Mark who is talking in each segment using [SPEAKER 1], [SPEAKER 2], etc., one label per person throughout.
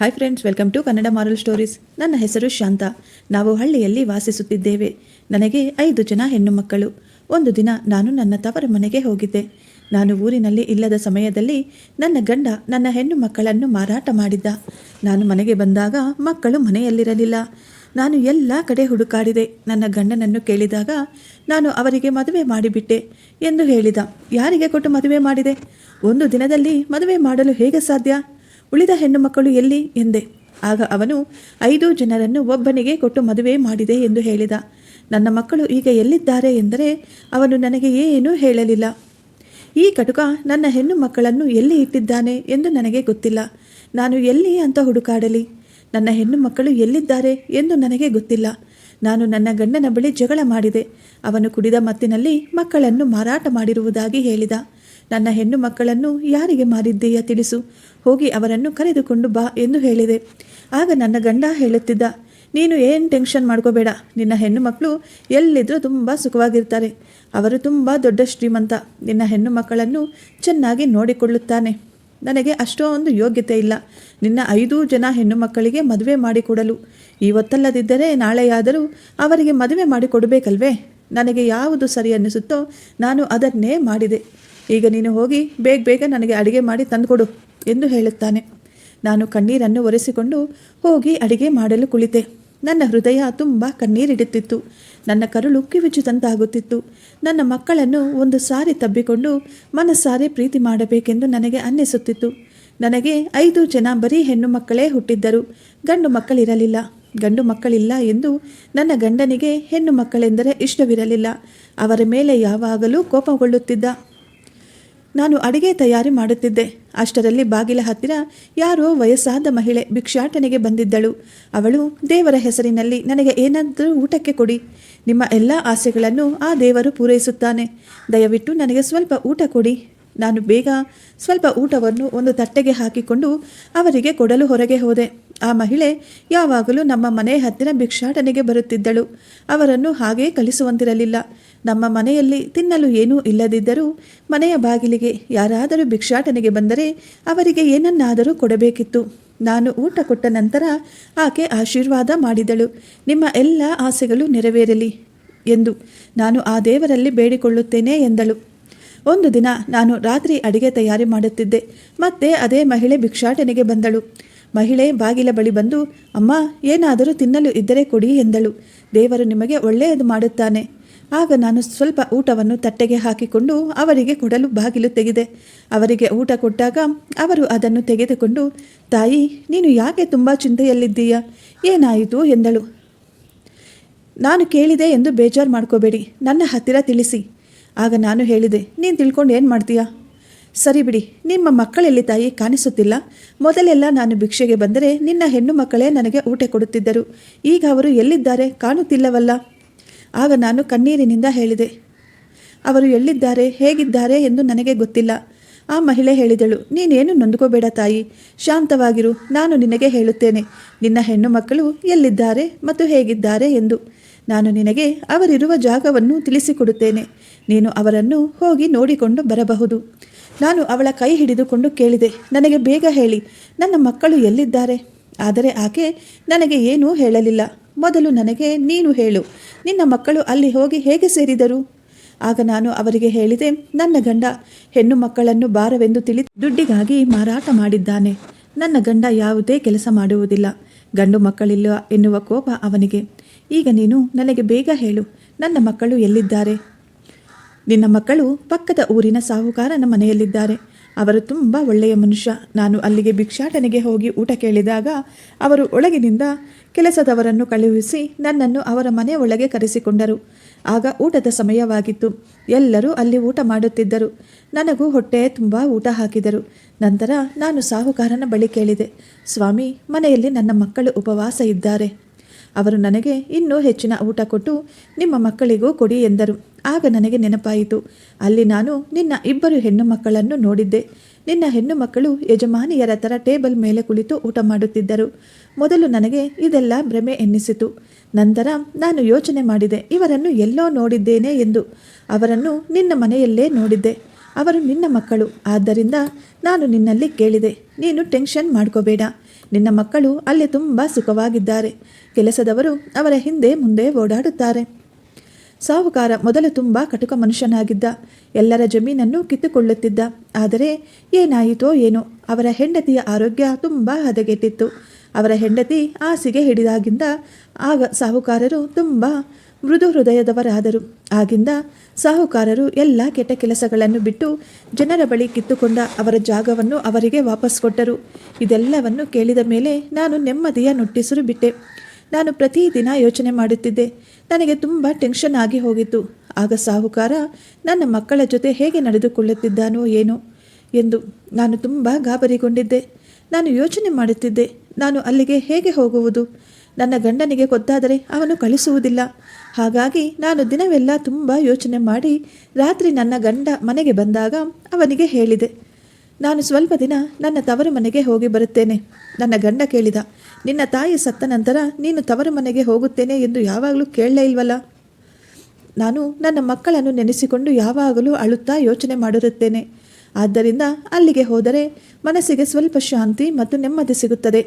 [SPEAKER 1] Hi friends welcome to Kannada moral stories ನನ್ನ ಹೆಸರು ಶಾಂತ. ನಾವು ಹಳ್ಳಿಯಲ್ಲಿ ವಾಸಿಸುತ್ತಿದ್ದೇವೆ. ನನಗೆ ಐದು ಜನ ಹೆಣ್ಣು ಮಕ್ಕಳು. ಒಂದು ದಿನ ನಾನು ನನ್ನ ತವರ ಮನೆಗೆ ಹೋಗಿದ್ದೆ. ನಾನು ಊರಿನಲ್ಲಿ ಇಲ್ಲದ ಸಮಯದಲ್ಲಿ ನನ್ನ ಗಂಡ ನನ್ನ ಹೆಣ್ಣು ಮಕ್ಕಳನ್ನು ಮಾರಾಟ ಮಾಡಿದ್ದ. ನಾನು ಮನೆಗೆ ಬಂದಾಗ ಮಕ್ಕಳು ಮನೆಯಲ್ಲಿರಲಿಲ್ಲ. ನಾನು ಎಲ್ಲ ಕಡೆ ಹುಡುಕಾಡಿದೆ. ನನ್ನ ಗಂಡನನ್ನು ಕೇಳಿದಾಗ ನಾನು ಅವರಿಗೆ ಮದುವೆ ಮಾಡಿಬಿಟ್ಟೆ ಎಂದು ಹೇಳಿದ. ಯಾರಿಗೆ ಕೊಟ್ಟು ಮದುವೆ ಮಾಡಿದೆ? ಒಂದು ದಿನದಲ್ಲಿ ಮದುವೆ ಮಾಡಲು ಹೇಗೆ ಸಾಧ್ಯ? ಉಳಿದ ಹೆಣ್ಣು ಮಕ್ಕಳು ಎಲ್ಲಿ? ಎಂದೆ. ಆಗ ಅವನು, ಐದು ಜನರನ್ನು ಒಬ್ಬನಿಗೆ ಕೊಟ್ಟು ಮದುವೆ ಮಾಡಿದೆ ಎಂದು ಹೇಳಿದ. ನನ್ನ ಮಕ್ಕಳು ಈಗ ಎಲ್ಲಿದ್ದಾರೆ ಎಂದರೆ, ಅವನು ನನಗೆ ಏನೂ ಹೇಳಲಿಲ್ಲ. ಈ ಕಟುಕ ನನ್ನ ಹೆಣ್ಣು ಮಕ್ಕಳನ್ನು ಎಲ್ಲಿ ಇಟ್ಟಿದ್ದಾನೆ ಎಂದು ನನಗೆ ಗೊತ್ತಿಲ್ಲ. ನಾನು ಎಲ್ಲಿ ಅಂತ ಹುಡುಕಾಡಲಿ? ನನ್ನ ಹೆಣ್ಣು ಮಕ್ಕಳು ಎಲ್ಲಿದ್ದಾರೆ ಎಂದು ನನಗೆ ಗೊತ್ತಿಲ್ಲ. ನಾನು ನನ್ನ ಗಂಡನ ಬಳಿ ಜಗಳ ಮಾಡಿದೆ. ಅವನು ಕುಡಿದ ಮತ್ತಿನಲ್ಲಿ ಮಕ್ಕಳನ್ನು ಮಾರಾಟ ಮಾಡಿರುವುದಾಗಿ ಹೇಳಿದ. ನನ್ನ ಹೆಣ್ಣು ಮಕ್ಕಳನ್ನು ಯಾರಿಗೆ ಮಾರಿದ್ದೀಯ ತಿಳಿಸು. ಹೋಗಿ ಅವರನ್ನು ಕರೆದುಕೊಂಡು ಬಾ ಎಂದು ಹೇಳಿದೆ. ಆಗ ನನ್ನ ಗಂಡ ಹೇಳುತ್ತಿದ್ದ, ನೀನು ಏನು ಟೆನ್ಷನ್ ಮಾಡ್ಕೋಬೇಡ, ನಿನ್ನ ಹೆಣ್ಣು ಮಕ್ಕಳು ಎಲ್ಲಿದ್ದರೂ ತುಂಬ ಸುಖವಾಗಿರ್ತಾರೆ. ಅವರು ತುಂಬ ದೊಡ್ಡ ಶ್ರೀಮಂತ, ನಿನ್ನ ಹೆಣ್ಣು ಮಕ್ಕಳನ್ನು ಚೆನ್ನಾಗಿ ನೋಡಿಕೊಳ್ಳುತ್ತಾನೆ. ನನಗೆ ಅಷ್ಟೊಂದು ಯೋಗ್ಯತೆ ಇಲ್ಲ. ನಿನ್ನ ಐದು ಜನ ಹೆಣ್ಣು ಮಕ್ಕಳಿಗೆ ಮದುವೆ ಮಾಡಿಕೊಡಲು. ಇವತ್ತಲ್ಲದಿದ್ದರೆ ನಾಳೆಯಾದರೂ ಅವರಿಗೆ ಮದುವೆ ಮಾಡಿಕೊಡಬೇಕಲ್ವೇ? ನನಗೆ ಯಾವುದು ಸರಿ ಅನ್ನಿಸುತ್ತೋ ನಾನು ಅದನ್ನೇ ಮಾಡಿದೆ. ಈಗ ನೀನು ಹೋಗಿ ಬೇಗ ಬೇಗ ನನಗೆ ಅಡುಗೆ ಮಾಡಿ ತಂದುಕೊಡು. ಎಂದು ಹೇಳುತ್ತಾನೆ. ನಾನು ಕಣ್ಣೀರನ್ನು ಒರೆಸಿಕೊಂಡು ಹೋಗಿ ಅಡಿಗೆ ಮಾಡಲು ಕುಳಿತೆ. ನನ್ನ ಹೃದಯ ತುಂಬ ಕಣ್ಣೀರಿಡುತ್ತಿತ್ತು. ನನ್ನ ಕರುಳು ಕಿವಿಚುದಂತಾಗುತ್ತಿತ್ತು. ನನ್ನ ಮಕ್ಕಳನ್ನು ಒಂದು ಸಾರಿ ತಬ್ಬಿಕೊಂಡು ಮನಸ್ಸಾರೆ ಪ್ರೀತಿ ಮಾಡಬೇಕೆಂದು ನನಗೆ ಅನ್ನಿಸುತ್ತಿತ್ತು. ನನಗೆ ಐದು ಜನ ಬರೀ ಹೆಣ್ಣು ಮಕ್ಕಳೇ ಹುಟ್ಟಿದ್ದರು. ಗಂಡು ಮಕ್ಕಳಿರಲಿಲ್ಲ. ಗಂಡು ಮಕ್ಕಳಿಲ್ಲ ಎಂದು ನನ್ನ ಗಂಡನಿಗೆ ಹೆಣ್ಣು ಮಕ್ಕಳೆಂದರೆ ಇಷ್ಟವಿರಲಿಲ್ಲ. ಅವರ ಮೇಲೆ ಯಾವಾಗಲೂ ಕೋಪಗೊಳ್ಳುತ್ತಿದ್ದ ನಾನು ಅಡಿಗೆ ತಯಾರಿ ಮಾಡುತ್ತಿದ್ದೆ. ಅಷ್ಟರಲ್ಲಿ ಬಾಗಿಲ ಹತ್ತಿರ ಯಾರೋ ವಯಸ್ಸಾದ ಮಹಿಳೆ ಭಿಕ್ಷಾಟನೆಗೆ ಬಂದಿದ್ದಳು. ಅವಳು, ದೇವರ ಹೆಸರಿನಲ್ಲಿ ನನಗೆ ಏನಾದರೂ ಊಟಕ್ಕೆ ಕೊಡಿ. ನಿಮ್ಮ ಎಲ್ಲ ಆಸೆಗಳನ್ನು ಆ ದೇವರು ಪೂರೈಸುತ್ತಾನೆ. ದಯವಿಟ್ಟು ನನಗೆ ಸ್ವಲ್ಪ ಊಟ ಕೊಡಿ. ನಾನು ಬೇಗ ಸ್ವಲ್ಪ ಊಟವನ್ನು ಒಂದು ತಟ್ಟೆಗೆ ಹಾಕಿಕೊಂಡು ಅವರಿಗೆ ಕೊಡಲು ಹೊರಗೆ ಹೋದೆ. ಆ ಮಹಿಳೆ ಯಾವಾಗಲೂ ನಮ್ಮ ಮನೆ ಹತ್ತಿರ ಭಿಕ್ಷಾಟನೆಗೆ ಬರುತ್ತಿದ್ದಳು. ಅವರನ್ನು ಹಾಗೇ ಕಳಿಸುವಂತಿರಲಿಲ್ಲ ನಮ್ಮ ಮನೆಯಲ್ಲಿ ತಿನ್ನಲು ಏನೂ ಇಲ್ಲದಿದ್ದರೂ ಮನೆಯ ಬಾಗಿಲಿಗೆ ಯಾರಾದರೂ ಭಿಕ್ಷಾಟನೆಗೆ ಬಂದರೆ ಅವರಿಗೆ ಏನನ್ನಾದರೂ ಕೊಡಬೇಕಿತ್ತು. ನಾನು ಊಟ ಕೊಟ್ಟ ನಂತರ ಆಕೆ ಆಶೀರ್ವಾದ ಮಾಡಿದಳು. ನಿಮ್ಮ ಎಲ್ಲ ಆಸೆಗಳು ನೆರವೇರಲಿ ಎಂದು ನಾನು ಆ ದೇವರಲ್ಲಿ ಬೇಡಿಕೊಳ್ಳುತ್ತೇನೆ ಎಂದಳು. ಒಂದು ದಿನ ನಾನು ರಾತ್ರಿ ಅಡಿಗೆ ತಯಾರಿ ಮಾಡುತ್ತಿದ್ದೆ. ಮತ್ತೆ ಅದೇ ಮಹಿಳೆ ಭಿಕ್ಷಾಟನೆಗೆ ಬಂದಳು. ಮಹಿಳೆ ಬಾಗಿಲ ಬಳಿ ಬಂದು, ಅಮ್ಮ, ಏನಾದರೂ ತಿನ್ನಲು ಇದ್ದರೆ ಕೊಡಿ ಎಂದಳು. ದೇವರು ನಿಮಗೆ ಒಳ್ಳೆಯದು ಮಾಡುತ್ತಾನೆ. ಆಗ ನಾನು ಸ್ವಲ್ಪ ಊಟವನ್ನು ತಟ್ಟೆಗೆ ಹಾಕಿಕೊಂಡು ಅವರಿಗೆ ಕೊಡಲು ಬಾಗಿಲು ತೆಗೆದೆ. ಅವರಿಗೆ ಊಟ ಕೊಟ್ಟಾಗ ಅವರು ಅದನ್ನು ತೆಗೆದುಕೊಂಡು, ತಾಯಿ, ನೀನು ಯಾಕೆ ತುಂಬ ಚಿಂತೆಯಲ್ಲಿದ್ದೀಯಾ? ಏನಾಯಿತು? ಎಂದಳು. ನಾನು ಕೇಳಿದೆ ಎಂದು ಬೇಜಾರು ಮಾಡ್ಕೋಬೇಡಿ. ನನ್ನ ಹತ್ತಿರ ತಿಳಿಸಿ. ಆಗ ನಾನು ಹೇಳಿದೆ, ನೀನು ತಿಳ್ಕೊಂಡು ಏನು ಮಾಡ್ತೀಯಾ? ಸರಿ ಬಿಡಿ. ನಿಮ್ಮ ಮಕ್ಕಳೆಲ್ಲಿ ತಾಯಿ ಕಾಣಿಸುತ್ತಿಲ್ಲ. ಮೊದಲೆಲ್ಲ ನಾನು ಭಿಕ್ಷೆಗೆ ಬಂದರೆ ನಿನ್ನ ಹೆಣ್ಣು ಮಕ್ಕಳೇ ನನಗೆ ಊಟ ಕೊಡುತ್ತಿದ್ದರು. ಈಗ ಅವರು ಎಲ್ಲಿದ್ದಾರೆ? ಕಾಣುತ್ತಿಲ್ಲವಲ್ಲ. ಆಗ ನಾನು ಕಣ್ಣೀರಿನಿಂದ ಹೇಳಿದೆ, ಅವರು ಎಲ್ಲಿದ್ದಾರೆ, ಹೇಗಿದ್ದಾರೆ ಎಂದು ನನಗೆ ಗೊತ್ತಿಲ್ಲ. ಆ ಮಹಿಳೆ ಹೇಳಿದಳು, ನೀನೇನು ನೊಂದುಕೋಬೇಡ ತಾಯಿ, ಶಾಂತವಾಗಿರು, ನಾನು ನಿನಗೆ ಹೇಳುತ್ತೇನೆ, ನಿನ್ನ ಹೆಣ್ಣು ಮಕ್ಕಳು ಎಲ್ಲಿದ್ದಾರೆ ಮತ್ತು ಹೇಗಿದ್ದಾರೆ ಎಂದು. ನಾನು ನಿನಗೆ ಅವರಿರುವ ಜಾಗವನ್ನು ತಿಳಿಸಿಕೊಡುತ್ತೇನೆ, ನೀನು ಅವರನ್ನು ಹೋಗಿ ನೋಡಿಕೊಂಡು ಬರಬಹುದು. ನಾನು ಅವಳ ಕೈ ಹಿಡಿದುಕೊಂಡು ಕೇಳಿದೆ, ನನಗೆ ಬೇಗ ಹೇಳಿ, ನನ್ನ ಮಕ್ಕಳು ಎಲ್ಲಿದ್ದಾರೆ? ಆದರೆ ಆಕೆ ನನಗೆ ಏನೂ ಹೇಳಲಿಲ್ಲ. ಮೊದಲು ನನಗೆ ನೀನು ಹೇಳು. ನಿನ್ನ ಮಕ್ಕಳು ಅಲ್ಲಿ ಹೋಗಿ ಹೇಗೆ ಸೇರಿದರು? ಆಗ ನಾನು ಅವರಿಗೆ ಹೇಳಿದೆ, ನನ್ನ ಗಂಡ ಹೆಣ್ಣು ಮಕ್ಕಳನ್ನು ಬಾರವೆಂದು ತಿಳಿ ದುಡ್ಡಿಗಾಗಿ ಮಾರಾಟ ಮಾಡಿದ್ದಾನೆ. ನನ್ನ ಗಂಡ ಯಾವುದೇ ಕೆಲಸ ಮಾಡುವುದಿಲ್ಲ. ಗಂಡು ಮಕ್ಕಳಿಲ್ಲ ಎನ್ನುವ ಕೋಪ ಅವನಿಗೆ. ಈಗ ನೀನು ನನಗೆ ಬೇಗ ಹೇಳು, ನನ್ನ ಮಕ್ಕಳು ಎಲ್ಲಿದ್ದಾರೆ? ನಿನ್ನ ಮಕ್ಕಳು ಪಕ್ಕದ ಊರಿನ ಸಾಹುಕಾರನ ಮನೆಯಲ್ಲಿದ್ದಾರೆ. ಅವರು ತುಂಬ ಒಳ್ಳೆಯ ಮನುಷ್ಯ. ನಾನು ಅಲ್ಲಿಗೆ ಭಿಕ್ಷಾಟನೆಗೆ ಹೋಗಿ ಊಟ ಕೇಳಿದಾಗ ಅವರು ಒಳಗಿನಿಂದ ಕೆಲಸದವರನ್ನು ಕಳುಹಿಸಿ ನನ್ನನ್ನು ಅವರ ಮನೆ ಒಳಗೆ ಕರೆಸಿಕೊಂಡರು. ಆಗ ಊಟದ ಸಮಯವಾಗಿತ್ತು. ಎಲ್ಲರೂ ಅಲ್ಲಿ ಊಟ ಮಾಡುತ್ತಿದ್ದರು. ನನಗೂ ಹೊಟ್ಟೆ ತುಂಬ ಊಟ ಹಾಕಿದರು. ನಂತರ ನಾನು ಸಾಹುಕಾರನ ಬಳಿ ಕೇಳಿದೆ, ಸ್ವಾಮಿ, ಮನೆಯಲ್ಲಿ ನನ್ನ ಮಕ್ಕಳು ಉಪವಾಸ ಇದ್ದಾರೆ. ಅವರು ನನಗೆ ಇನ್ನೂ ಹೆಚ್ಚಿನ ಊಟ ಕೊಟ್ಟು ನಿಮ್ಮ ಮಕ್ಕಳಿಗೂ ಕೊಡಿ ಎಂದರು. ಆಗ ನನಗೆ ನೆನಪಾಯಿತು. ಅಲ್ಲಿ ನಾನು ನಿನ್ನ ಇಬ್ಬರು ಹೆಣ್ಣು ಮಕ್ಕಳನ್ನು ನೋಡಿದ್ದೆ. ನಿನ್ನ ಹೆಣ್ಣು ಮಕ್ಕಳು ಯಜಮಾನಿಯರ ಥರ ಟೇಬಲ್ ಮೇಲೆ ಕುಳಿತು ಊಟ ಮಾಡುತ್ತಿದ್ದರು. ಮೊದಲು ನನಗೆ ಇದೆಲ್ಲ ಭ್ರಮೆ ಎನ್ನಿಸಿತು. ನಂತರ ನಾನು ಯೋಚನೆ ಮಾಡಿದೆ, ಇವರನ್ನು ಎಲ್ಲೋ ನೋಡಿದ್ದೇನೆ ಎಂದು. ಅವರನ್ನು ನಿನ್ನ ಮನೆಯಲ್ಲೇ ನೋಡಿದ್ದೆ. ಅವರು ನಿನ್ನ ಮಕ್ಕಳು. ಆದ್ದರಿಂದ ನಾನು ನಿನ್ನಲ್ಲಿ ಕೇಳಿದೆ, ನೀನು ಟೆನ್ಷನ್ ಮಾಡ್ಕೋಬೇಡ. ನಿನ್ನ ಮಕ್ಕಳು ಅಲ್ಲಿ ತುಂಬ ಸುಖವಾಗಿದ್ದಾರೆ. ಕೆಲಸದವರು ಅವರ ಹಿಂದೆ ಮುಂದೆ ಓಡಾಡುತ್ತಾರೆ. ಸಾಹುಕಾರ ಮೊದಲು ತುಂಬ ಕಟುಕ ಮನುಷ್ಯನಾಗಿದ್ದ. ಎಲ್ಲರ ಜಮೀನನ್ನು ಕಿತ್ತುಕೊಳ್ಳುತ್ತಿದ್ದ. ಆದರೆ ಏನಾಯಿತೋ ಏನೋ, ಅವರ ಹೆಂಡತಿಯ ಆರೋಗ್ಯ ತುಂಬ ಹದಗೆಟ್ಟಿತ್ತು. ಅವರ ಹೆಂಡತಿ ಹಾಸಿಗೆ ಹಿಡಿದಾಗಿಂದ ಆಗ ಸಾಹುಕಾರರು ತುಂಬ ಮೃದು ಹೃದಯದವರಾದರು. ಆಗಿಂದ ಸಾಹುಕಾರರು ಎಲ್ಲ ಕೆಟ್ಟ ಕೆಲಸಗಳನ್ನು ಬಿಟ್ಟು ಜನರ ಬಳಿ ಕಿತ್ತುಕೊಂಡ ಅವರ ಜಾಗವನ್ನು ಅವರಿಗೆ ವಾಪಸ್ ಕೊಟ್ಟರು. ಇದೆಲ್ಲವನ್ನು ಕೇಳಿದ ಮೇಲೆ ನಾನು ನೆಮ್ಮದಿಯ ನುಟ್ಟಿಸಿರು ಬಿಟ್ಟೆ. ನಾನು ಪ್ರತಿದಿನ ಯೋಚನೆ ಮಾಡುತ್ತಿದ್ದೆ. ನನಗೆ ತುಂಬ ಟೆನ್ಷನ್ ಆಗಿ ಹೋಗಿತ್ತು. ಆಗ ಸಾಹುಕಾರ, ನನ್ನ ಮಕ್ಕಳ ಜೊತೆ ಹೇಗೆ ನಡೆದುಕೊಳ್ಳುತ್ತಿದ್ದಾನೋ ಏನೋ ಎಂದು ನಾನು ತುಂಬ ಗಾಬರಿಗೊಂಡಿದ್ದೆ. ನಾನು ಯೋಚನೆ ಮಾಡುತ್ತಿದ್ದೆ, ನಾನು ಅಲ್ಲಿಗೆ ಹೇಗೆ ಹೋಗುವುದು? ನನ್ನ ಗಂಡನಿಗೆ ಗೊತ್ತಾದರೆ ಅವನು ಕಳಿಸುವುದಿಲ್ಲ. ಹಾಗಾಗಿ ನಾನು ದಿನವೆಲ್ಲ ತುಂಬ ಯೋಚನೆ ಮಾಡಿ ರಾತ್ರಿ ನನ್ನ ಗಂಡ ಮನೆಗೆ ಬಂದಾಗ ಅವನಿಗೆ ಹೇಳಿದೆ, ನಾನು ಸ್ವಲ್ಪ ದಿನ ನನ್ನ ತವರು ಮನೆಗೆ ಹೋಗಿ ಬರುತ್ತೇನೆ. ನನ್ನ ಗಂಡ ಕೇಳಿದ ನಿನ್ನ ತಾಯಿ ಸತ್ತ ನಂತರ ನೀನು ತವರ ಮನೆಗೆ ಹೋಗುತ್ತೇನೆ ಎಂದು ಯಾವಾಗಲೂ ಕೇಳಲೇ ಇಲ್ವಲ್ಲ? ನಾನು ನನ್ನ ಮಕ್ಕಳನ್ನು ನೆನೆಸಿಕೊಂಡು ಯಾವಾಗಲೂ ಅಳುತ್ತಾ ಯೋಚನೆ ಮಾಡಿರುತ್ತೇನೆ. ಆದ್ದರಿಂದ ಅಲ್ಲಿಗೆ ಹೋದರೆ ಮನಸ್ಸಿಗೆ ಸ್ವಲ್ಪ ಶಾಂತಿ ಮತ್ತು ನೆಮ್ಮದಿ ಸಿಗುತ್ತದೆ.